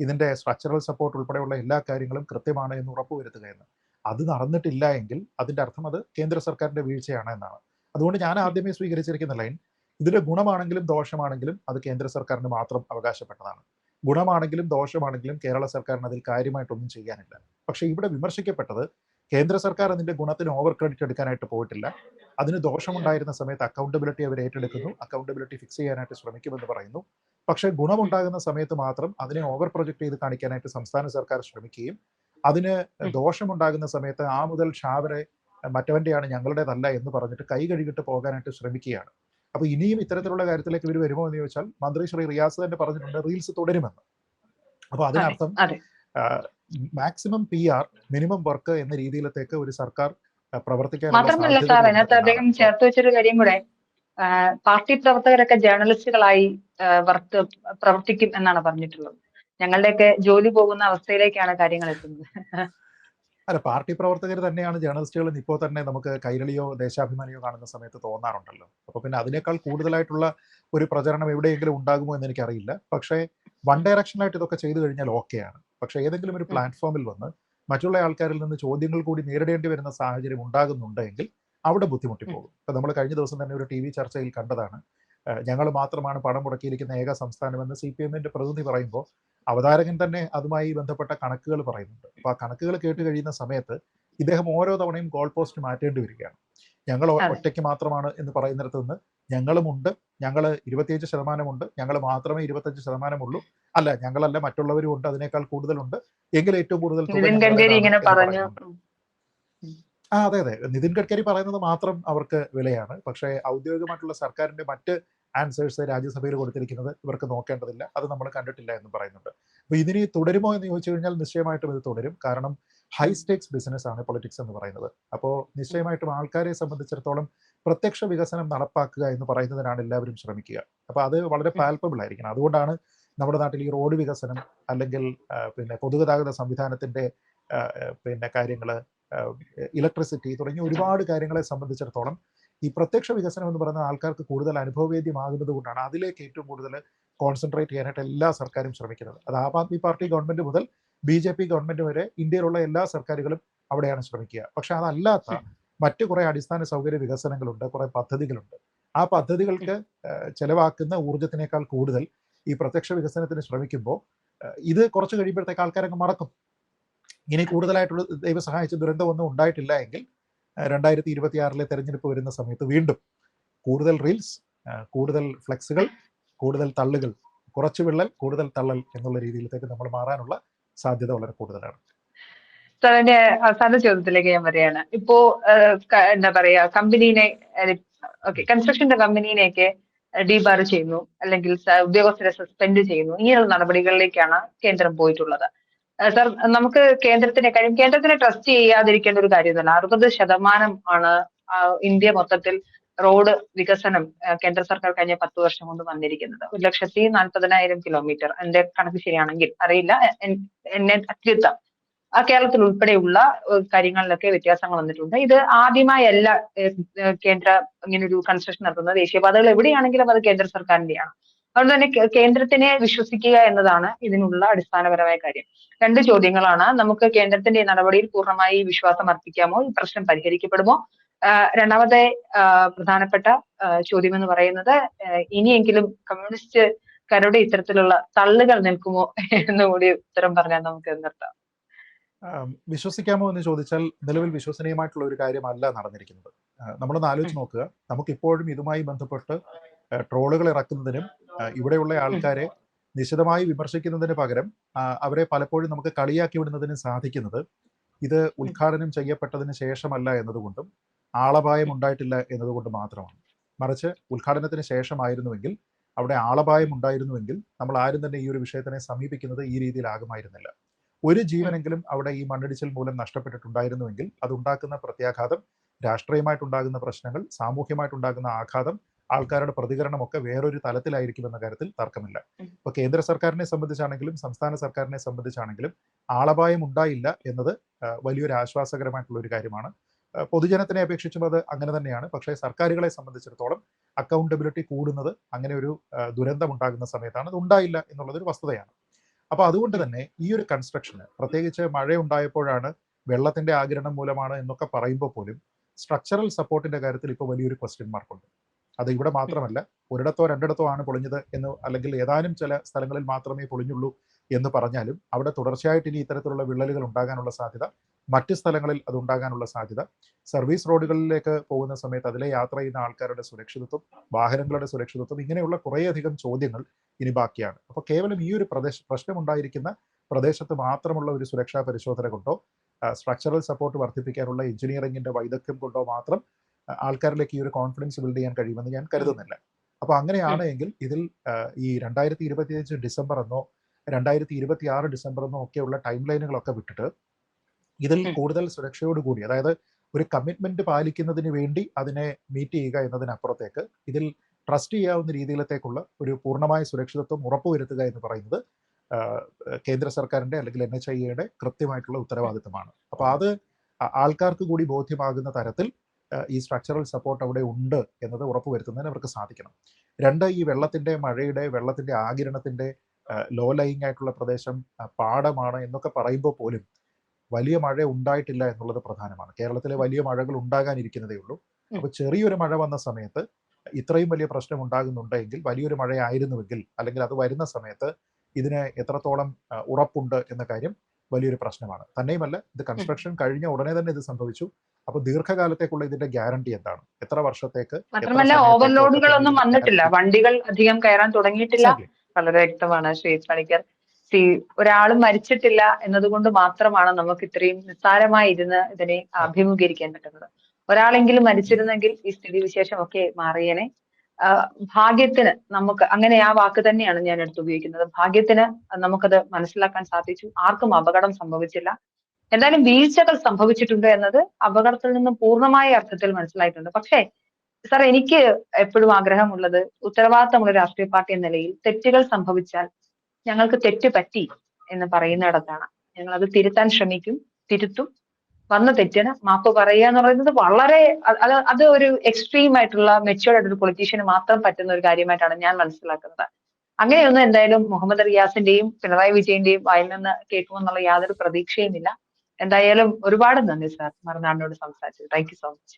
ഇതിന്റെ സ്ട്രക്ചറൽ സപ്പോർട്ട് ഉൾപ്പെടെയുള്ള എല്ലാ കാര്യങ്ങളും കൃത്യമാണ് എന്ന് ഉറപ്പുവരുത്തുക എന്ന്. അത് നടന്നിട്ടില്ല എങ്കിൽ അതിന്റെ അർത്ഥം അത് കേന്ദ്ര സർക്കാരിന്റെ വീഴ്ചയാണ് എന്നാണ്. അതുകൊണ്ട് ഞാൻ ആദ്യമേ സ്വീകരിച്ചിരിക്കുന്ന ലൈൻ ഇതിന്റെ ഗുണമാണെങ്കിലും ദോഷമാണെങ്കിലും അത് കേന്ദ്ര സർക്കാരിന് മാത്രം അവകാശപ്പെട്ടതാണ്. ഗുണമാണെങ്കിലും ദോഷമാണെങ്കിലും കേരള സർക്കാരിന് അതിൽ കാര്യമായിട്ടൊന്നും ചെയ്യാനില്ല. പക്ഷെ ഇവിടെ വിമർശിക്കപ്പെട്ടത് കേന്ദ്ര സർക്കാർ അതിന്റെ ഗുണത്തിന് ഓവർ ക്രെഡിറ്റ് എടുക്കാനായിട്ട് പോയിട്ടില്ല. അതിന് ദോഷമുണ്ടായിരുന്ന സമയത്ത് അക്കൗണ്ടബിലിറ്റി അവർ ഏറ്റെടുക്കുന്നു. അക്കൗണ്ടബിലിറ്റി ഫിക്സ് ചെയ്യാനായിട്ട് ശ്രമിക്കുമെന്ന് പറയുന്നു. പക്ഷേ ഗുണമുണ്ടാകുന്ന സമയത്ത് മാത്രം അതിനെ ഓവർ പ്രൊജക്ട് ചെയ്ത് കാണിക്കാനായിട്ട് സംസ്ഥാന സർക്കാർ ശ്രമിക്കുകയും അതിന് ദോഷമുണ്ടാകുന്ന സമയത്ത് ആ മുതൽ ഷാവരെ മറ്റവന്റെയാണ് ഞങ്ങളുടേതല്ല എന്ന് പറഞ്ഞിട്ട് കൈ കഴുകിട്ട് പോകാനായിട്ട് ശ്രമിക്കുകയാണ്. അപ്പോൾ ഇനിയും ഇത്തരത്തിലുള്ള കാര്യത്തിലേക്ക് ഇവർ വരുമോ എന്ന് ചോദിച്ചാൽ മന്ത്രി ശ്രീ റിയാസ് തന്നെ പറഞ്ഞിട്ടുണ്ട് റീൽസ് തുടരുമെന്ന്. അപ്പോൾ അതിനർത്ഥം maximum P R minimum work എന്ന രീതിയിലത്തേക്ക് ഒരു സർക്കാർ പ്രവർത്തിക്കാൻ മാത്രമല്ല സാർ അതിനകത്ത് അദ്ദേഹം ചേർത്ത് വെച്ചൊരു കാര്യം കൂടെ. പാർട്ടി പ്രവർത്തകരൊക്കെ ജേർണലിസ്റ്റുകളായി വർക്ക് പ്രവർത്തിക്കും എന്നാണ് പറഞ്ഞിട്ടുള്ളത്. ഞങ്ങളുടെയൊക്കെ ജോലി പോകുന്ന അവസ്ഥയിലേക്കാണ് കാര്യങ്ങൾ എത്തുന്നത്. അല്ല പാർട്ടി പ്രവർത്തകർ തന്നെയാണ് ജേർണലിസ്റ്റുകൾ ഇപ്പോൾ തന്നെ നമുക്ക് കൈരളിയോ ദേശാഭിമാനിയോ കാണുന്ന സമയത്ത് തോന്നാറുണ്ടല്ലോ. അപ്പോൾ പിന്നെ അതിനേക്കാൾ കൂടുതലായിട്ടുള്ള ഒരു പ്രചരണം എവിടെയെങ്കിലും ഉണ്ടാകുമോ എന്ന് എനിക്കറിയില്ല. പക്ഷേ വൺ ഡയറക്ഷനായിട്ട് ഇതൊക്കെ ചെയ്തു കഴിഞ്ഞാൽ ഓക്കെയാണ് പക്ഷേ ഏതെങ്കിലും ഒരു പ്ലാറ്റ്ഫോമിൽ വന്ന് മറ്റുള്ള ആൾക്കാരിൽ നിന്ന് ചോദ്യങ്ങൾ കൂടി നേരിടേണ്ടി വരുന്ന സാഹചര്യം ഉണ്ടാകുന്നുണ്ടെങ്കിൽ അവിടെ ബുദ്ധിമുട്ടി പോകും ഇപ്പൊ നമ്മൾ കഴിഞ്ഞ ദിവസം തന്നെ ഒരു ടി വി ചർച്ചയിൽ കണ്ടതാണ്. ഞങ്ങൾ മാത്രമാണ് പണം മുടക്കിയിരിക്കുന്ന ഏക സംസ്ഥാനമെന്ന് സി പി എമ്മിന്റെ പ്രതിനിധി പറയുമ്പോൾ അവതാരകൻ തന്നെ അതുമായി ബന്ധപ്പെട്ട കണക്കുകൾ പറയുന്നുണ്ട്. അപ്പൊ ആ കണക്കുകൾ കേട്ട് കഴിയുന്ന സമയത്ത് ഇദ്ദേഹം ഓരോ തവണയും ഗോൾ പോസ്റ്റ് മാറ്റേണ്ടി വരികയാണ്. ഞങ്ങൾ ഒറ്റയ്ക്ക് മാത്രമാണ് എന്ന് പറയുന്നിടത്ത് നിന്ന് ഞങ്ങളുമുണ്ട് ഞങ്ങൾ ഇരുപത്തിയഞ്ച് ശതമാനമുണ്ട്. ഞങ്ങൾ മാത്രമേ ഇരുപത്തഞ്ച് ശതമാനമുള്ളൂ. അല്ല ഞങ്ങളല്ല മറ്റുള്ളവരും ഉണ്ട്. അതിനേക്കാൾ കൂടുതലുണ്ട്. എങ്കിൽ ഏറ്റവും കൂടുതൽ ആ അതെ അതെ. നിതിൻ ഗഡ്കരി പറയുന്നത് മാത്രം അവർക്ക് വിലയാണ്. പക്ഷേ ഔദ്യോഗികമായിട്ടുള്ള സർക്കാരിന്റെ മറ്റ് ആൻസേഴ്സ് രാജ്യസഭയിൽ കൊടുത്തിരിക്കുന്നത് ഇവർക്ക് നോക്കേണ്ടതില്ല. അത് നമ്മൾ കണ്ടിട്ടില്ല എന്ന് പറയുന്നുണ്ട്. അപ്പൊ ഇതിനി തുടരുമോ എന്ന് ചോദിച്ചു കഴിഞ്ഞാൽ നിശ്ചയമായിട്ടും ഇത് തുടരും. കാരണം ഹൈ സ്റ്റേക്സ് ബിസിനസ് ആണ് പൊളിറ്റിക്സ് എന്ന് പറയുന്നത്. അപ്പോൾ നിശ്ചയമായിട്ടും ആൾക്കാരെ സംബന്ധിച്ചിടത്തോളം പ്രത്യക്ഷ വികസനം നടപ്പാക്കുക എന്ന് പറയുന്നതിനാണ് എല്ലാവരും ശ്രമിക്കുക. അപ്പൊ അത് വളരെ പാൽപ്പബിൾ ആയിരിക്കണം. അതുകൊണ്ടാണ് നമ്മുടെ നാട്ടിൽ ഈ റോഡ് വികസനം അല്ലെങ്കിൽ പിന്നെ പൊതുഗതാഗത സംവിധാനത്തിന്റെ പിന്നെ കാര്യങ്ങൾ ഇലക്ട്രിസിറ്റി തുടങ്ങിയ ഒരുപാട് കാര്യങ്ങളെ സംബന്ധിച്ചിടത്തോളം ഈ പ്രത്യക്ഷ വികസനം എന്ന് പറയുന്ന ആൾക്കാർക്ക് കൂടുതൽ അനുഭവവേദ്യമാകുന്നത് കൊണ്ടാണ് അതിലേക്ക് ഏറ്റവും കൂടുതൽ കോൺസെൻട്രേറ്റ് ചെയ്യാനായിട്ട് എല്ലാ സർക്കാരും ശ്രമിക്കുന്നത്. അത് ആം ആദ്മി പാർട്ടി ഗവൺമെന്റ് മുതൽ ബി ജെ പി ഗവൺമെന്റ് വരെ ഇന്ത്യയിലുള്ള എല്ലാ സർക്കാരുകളും അവിടെയാണ് ശ്രമിക്കുക. പക്ഷെ അതല്ലാത്ത മറ്റു കുറെ അടിസ്ഥാന സൗകര്യ വികസനങ്ങളുണ്ട് കുറെ പദ്ധതികളുണ്ട്. ആ പദ്ധതികൾക്ക് ചെലവാക്കുന്ന ഊർജത്തിനേക്കാൾ കൂടുതൽ ഈ പ്രത്യക്ഷ വികസനത്തിന് ശ്രമിക്കുമ്പോൾ ഇത് കുറച്ച് കഴിയുമ്പോഴത്തേക്ക് ആൾക്കാരൊക്കെ മറക്കും. ഇനി കൂടുതലായിട്ടുള്ള ദൈവസഹായിച്ച ദുരന്തമൊന്നും ഉണ്ടായിട്ടില്ല എങ്കിൽ രണ്ടായിരത്തി ഇരുപത്തിയാറിലെ തെരഞ്ഞെടുപ്പ് വരുന്ന സമയത്ത് വീണ്ടും കൂടുതൽ റീൽസ് കൂടുതൽ ഫ്ലെക്സുകൾ കൂടുതൽ തള്ളുകൾ കുറച്ച് വിള്ളൽ കൂടുതൽ തള്ളൽ എന്നുള്ള രീതിയിലേക്ക് നമ്മൾ മാറാനുള്ള സാധ്യത വളരെ കൂടുതലാണ്. സാറിന്റെ അവസാന ചോദ്യത്തിലേക്ക് ഞാൻ പറയാണ് ഇപ്പോ എന്താ പറയാ കമ്പനീനെ ഓക്കെ കൺസ്ട്രക്ഷന്റെ കമ്പനീനെയൊക്കെ ഡിബാർ ചെയ്യുന്നു അല്ലെങ്കിൽ ഉദ്യോഗസ്ഥരെ സസ്പെൻഡ് ചെയ്യുന്നു. ഇങ്ങനെയുള്ള നടപടികളിലേക്കാണ് കേന്ദ്രം പോയിട്ടുള്ളത്. സർ നമുക്ക് കേന്ദ്രത്തിനെ കാര്യം കേന്ദ്രത്തിനെ ട്രസ്റ്റ് ചെയ്യാതിരിക്കേണ്ട ഒരു കാര്യം തന്നെ അറുപത് ശതമാനം ആണ് ഇന്ത്യ മൊത്തത്തിൽ റോഡ് വികസനം കേന്ദ്ര സർക്കാർ കഴിഞ്ഞ പത്ത് വർഷം കൊണ്ട് വന്നിരിക്കുന്നത്. ഒരു ലക്ഷത്തി നാൽപ്പതിനായിരം കിലോമീറ്റർ എന്റെ കണക്ക് ശരിയാണെങ്കിൽ അറിയില്ല. എന്നെ അത്യുത്തം. ആ കേരളത്തിൽ ഉൾപ്പെടെയുള്ള കാര്യങ്ങളിലൊക്കെ വ്യത്യാസങ്ങൾ വന്നിട്ടുണ്ട്. ഇത് ആദ്യമായല്ല കേന്ദ്ര ഇങ്ങനെ ഒരു കൺസ്ട്രക്ഷൻ നടത്തുന്നത്. ദേശീയപാതകൾ എവിടെയാണെങ്കിലും അത് കേന്ദ്ര സർക്കാരിന്റെയാണ്. അതുകൊണ്ട് തന്നെ കേന്ദ്രത്തിനെ വിശ്വസിക്കുക എന്നതാണ് ഇതിനുള്ള അടിസ്ഥാനപരമായ കാര്യം. രണ്ട് ചോദ്യങ്ങളാണ്. നമുക്ക് കേന്ദ്രത്തിന്റെ നടപടിയിൽ പൂർണമായി വിശ്വാസം അർപ്പിക്കാമോ? ഈ പ്രശ്നം പരിഹരിക്കപ്പെടുമോ? രണ്ടാമത്തെ പ്രധാനപ്പെട്ട ചോദ്യം എന്ന് പറയുന്നത് ഇനിയെങ്കിലും കമ്മ്യൂണിസ്റ്റുകാരുടെ ഇത്തരത്തിലുള്ള തള്ളുകൾ നിൽക്കുമോ എന്ന് കൂടി ഉത്തരം പറഞ്ഞാൽ നമുക്ക് നിർത്താം. വിശ്വസിക്കാമോ എന്ന് ചോദിച്ചാൽ നിലവിൽ വിശ്വസനീയമായിട്ടുള്ള ഒരു കാര്യമല്ല നടന്നിരിക്കുന്നത്. നമ്മളൊന്ന് ആലോചിച്ച് നോക്കുക. നമുക്ക് ഇപ്പോഴും ഇതുമായി ബന്ധപ്പെട്ട് ട്രോളുകൾ ഇറക്കുന്നതിനും ഇവിടെയുള്ള ആൾക്കാരെ നിശിതമായി വിമർശിക്കുന്നതിന് പകരം അവരെ പലപ്പോഴും നമുക്ക് കളിയാക്കി വിടുന്നതിനും സാധിക്കുന്നത് ഇത് ഉദ്ഘാടനം ചെയ്യപ്പെട്ടതിന് ശേഷമല്ല എന്നതുകൊണ്ടും ആളപായം ഉണ്ടായിട്ടില്ല എന്നതുകൊണ്ട് മാത്രമാണ്. മറിച്ച് ഉദ്ഘാടനത്തിന് ശേഷമായിരുന്നുവെങ്കിൽ അവിടെ ആളപായം ഉണ്ടായിരുന്നുവെങ്കിൽ നമ്മൾ ആരും തന്നെ ഈ ഒരു വിഷയത്തിനെ സമീപിക്കുന്നത് ഈ രീതിയിലാകുമായിരുന്നില്ല. ഒരു ജീവനെങ്കിലും അവിടെ ഈ മണ്ണിടിച്ചിൽ മൂലം നഷ്ടപ്പെട്ടിട്ടുണ്ടായിരുന്നുവെങ്കിൽ അതുണ്ടാക്കുന്ന പ്രത്യാഘാതം രാഷ്ട്രീയമായിട്ടുണ്ടാകുന്ന പ്രശ്നങ്ങൾ സാമൂഹ്യമായിട്ടുണ്ടാകുന്ന ആഘാതം ആൾക്കാരുടെ പ്രതികരണമൊക്കെ വേറൊരു തലത്തിലായിരിക്കും എന്ന കാര്യത്തിൽ തർക്കമില്ല. ഇപ്പൊ കേന്ദ്ര സർക്കാരിനെ സംബന്ധിച്ചാണെങ്കിലും സംസ്ഥാന സർക്കാരിനെ സംബന്ധിച്ചാണെങ്കിലും ആളപായം ഉണ്ടായില്ല എന്നത് വലിയൊരു ആശ്വാസകരമായിട്ടുള്ള ഒരു കാര്യമാണ് പൊതുജനത്തിനെ അപേക്ഷിച്ചും അത് അങ്ങനെ തന്നെയാണ്. പക്ഷേ സർക്കാരുകളെ സംബന്ധിച്ചിടത്തോളം അക്കൗണ്ടബിലിറ്റി കൂടുന്നത് അങ്ങനെ ഒരു ദുരന്തം ഉണ്ടാകുന്ന സമയത്താണ്. അത് ഉണ്ടായില്ല എന്നുള്ളത് ഒരു വസ്തുതയാണ്. അപ്പോൾ അതുകൊണ്ട് തന്നെ ഈ ഒരു കൺസ്ട്രക്ഷന് പ്രത്യേകിച്ച് മഴ ഉണ്ടായപ്പോഴാണ് വെള്ളത്തിന്റെ ആകിരണം മൂലമാണ് എന്നൊക്കെ പറയുമ്പോൾ പോലും സ്ട്രക്ചറൽ സപ്പോർട്ടിന്റെ കാര്യത്തിൽ ഇപ്പോൾ വലിയൊരു ക്വസ്റ്റ്യൻ മാർക്കുണ്ട് അത് ഇവിടെ മാത്രമല്ല ഒരിടത്തോ രണ്ടിടത്തോ ആണ് പൊളിഞ്ഞത് എന്ന് അല്ലെങ്കിൽ ഏതാനും ചില സ്ഥലങ്ങളിൽ മാത്രമേ പൊളിഞ്ഞുള്ളൂ എന്ന് പറഞ്ഞാലും അവിടെ തുടർച്ചയായിട്ട് ഇനി ഇത്തരത്തിലുള്ള വിള്ളലുകൾ ഉണ്ടാകാനുള്ള സാധ്യത മറ്റ് സ്ഥലങ്ങളിൽ അത് ഉണ്ടാകാനുള്ള സാധ്യത സർവീസ് റോഡുകളിലേക്ക് പോകുന്ന സമയത്ത് അതിലെ യാത്ര ചെയ്യുന്ന ആൾക്കാരുടെ സുരക്ഷിതത്വം വാഹനങ്ങളുടെ സുരക്ഷിതത്വം ഇങ്ങനെയുള്ള കുറേയധികം ചോദ്യങ്ങൾ ഇനി ബാക്കിയാണ്. അപ്പോൾ കേവലം ഈ ഒരു പ്രദേശ പ്രശ്നമുണ്ടായിരിക്കുന്ന പ്രദേശത്ത് മാത്രമുള്ള ഒരു സുരക്ഷാ പരിശോധന കൊണ്ടോ സ്ട്രക്ചറൽ സപ്പോർട്ട് വർദ്ധിപ്പിക്കാനുള്ള എഞ്ചിനീയറിംഗിന്റെ വൈദഗ്ധ്യം കൊണ്ടോ മാത്രം ആൾക്കാരിലേക്ക് ഈ ഒരു കോൺഫിഡൻസ് ബിൽഡ് ചെയ്യാൻ കഴിയുമെന്ന് ഞാൻ കരുതുന്നില്ല. അപ്പൊ അങ്ങനെയാണ് എങ്കിൽ ഇതിൽ ഈ രണ്ടായിരത്തി ഇരുപത്തി അഞ്ച് ഡിസംബർ എന്നോ രണ്ടായിരത്തി ഇരുപത്തി ആറ് ഡിസംബർ എന്നോ ഒക്കെയുള്ള ടൈം ലൈനുകളൊക്കെ വിട്ടിട്ട് ഇതിൽ കൂടുതൽ സുരക്ഷയോട് കൂടി അതായത് ഒരു കമ്മിറ്റ്മെന്റ് പാലിക്കുന്നതിന് വേണ്ടി അതിനെ മീറ്റ് ചെയ്യുക എന്നതിനപ്പുറത്തേക്ക് ഇതിൽ ട്രസ്റ്റ് ചെയ്യാവുന്ന രീതിയിലത്തേക്കുള്ള ഒരു പൂർണമായ സുരക്ഷിതത്വം ഉറപ്പുവരുത്തുക എന്ന് പറയുന്നത് കേന്ദ്ര സർക്കാരിന്റെ അല്ലെങ്കിൽ എൻ എച്ച് ഐ എയുടെ കൃത്യമായിട്ടുള്ള ഉത്തരവാദിത്തമാണ് അപ്പൊ അത് ആൾക്കാർക്ക് കൂടി ബോധ്യമാകുന്ന തരത്തിൽ ഈ സ്ട്രക്ചറൽ സപ്പോർട്ട് അവിടെ ഉണ്ട് എന്നത് ഉറപ്പുവരുത്തുന്നതിന് അവർക്ക് സാധിക്കണം. രണ്ട് ഈ വെള്ളത്തിന്റെ മഴയുടെ വെള്ളത്തിന്റെ ആകിരണത്തിന്റെ ലോ ലൈങ് ആയിട്ടുള്ള പ്രദേശം പാടമാണ് എന്നൊക്കെ പറയുമ്പോൾ പോലും വലിയ മഴ ഉണ്ടായിട്ടില്ല എന്നുള്ളത് പ്രധാനമാണ്. കേരളത്തിലെ വലിയ മഴകൾ ഉണ്ടാകാനിരിക്കുന്നതേ ഉള്ളൂ. അപ്പൊ ചെറിയൊരു മഴ വന്ന സമയത്ത് ഇത്രയും വലിയ പ്രശ്നം ഉണ്ടാകുന്നുണ്ടെങ്കിൽ വലിയൊരു മഴയായിരുന്നുവെങ്കിൽ അല്ലെങ്കിൽ അത് വരുന്ന സമയത്ത് ഇതിന് എത്രത്തോളം ഉറപ്പുണ്ട് എന്ന കാര്യം വലിയൊരു പ്രശ്നമാണ്. തന്നെയുമല്ല ഇത് കൺസ്ട്രക്ഷൻ കഴിഞ്ഞ ഉടനെ തന്നെ ഇത് സംഭവിച്ചു. അപ്പൊ ദീർഘകാലത്തേക്കുള്ള ഇതിന്റെ ഗ്യാരണ്ടി എന്താണ്? എത്ര വർഷത്തേക്ക് മാത്രമല്ല ഓവർലോഡുകളൊന്നും വന്നിട്ടില്ല. വണ്ടികൾ അധികം കയറാൻ തുടങ്ങിയിട്ടില്ല. വളരെ വ്യക്തമാണ് ശ്രീ പണിക്കർ. സി ഒരാളും മരിച്ചിട്ടില്ല എന്നതുകൊണ്ട് മാത്രമാണ് നമുക്ക് ഇത്രയും നിസ്സാരമായി ഇരുന്ന് ഇതിനെ അഭിമുഖീകരിക്കാൻ പറ്റുന്നത്. ഒരാളെങ്കിലും മരിച്ചിരുന്നെങ്കിൽ ഈ സ്ഥിതി വിശേഷമൊക്കെ മാറിയേനെ. ഭാഗ്യത്തിന് നമുക്ക് അങ്ങനെ ആ വാക്ക് തന്നെയാണ് ഞാൻ എടുത്ത് ഉപയോഗിക്കുന്നത്. ഭാഗ്യത്തിന് നമുക്കത് മനസ്സിലാക്കാൻ സാധിച്ചു. ആർക്കും അപകടം സംഭവിച്ചില്ല. എന്തായാലും വീഴ്ചകൾ സംഭവിച്ചിട്ടുണ്ട് എന്നത് അപകടത്തിൽ നിന്നും പൂർണമായ അർത്ഥത്തിൽ മനസ്സിലായിട്ടുണ്ട്. പക്ഷേ സാർ എനിക്ക് എപ്പോഴും ആഗ്രഹമുള്ളത് ഉത്തരവാദിത്തമുള്ള രാഷ്ട്രീയ പാർട്ടി എന്ന നിലയിൽ തെറ്റുകൾ സംഭവിച്ചാൽ ഞങ്ങൾക്ക് തെറ്റ് പറ്റി എന്ന് പറയുന്നിടത്താണ്. ഞങ്ങൾ അത് തിരുത്താൻ ശ്രമിക്കും തിരുത്തും. വന്ന തെറ്റിന് മാപ്പ് പറയുക എന്ന് പറയുന്നത് വളരെ അത് അത് ഒരു എക്സ്ട്രീം ആയിട്ടുള്ള മെച്ചുവർഡ് ആയിട്ടുള്ള ഒരു പൊളിറ്റീഷ്യന് മാത്രം പറ്റുന്ന ഒരു കാര്യമായിട്ടാണ് ഞാൻ മനസ്സിലാക്കുന്നത്. അങ്ങനെയൊന്നും എന്തായാലും മുഹമ്മദ് റിയാസിന്റെയും പിണറായി വിജയന്റെയും വായിൽ നിന്ന് കേൾക്കുമെന്നുള്ള യാതൊരു പ്രതീക്ഷയുമില്ല. എന്തായാലും ഒരുപാട് നന്ദി സാർ. മറുനാടിനോട് സംസാരിച്ചത് താങ്ക് യു സോ മച്ച്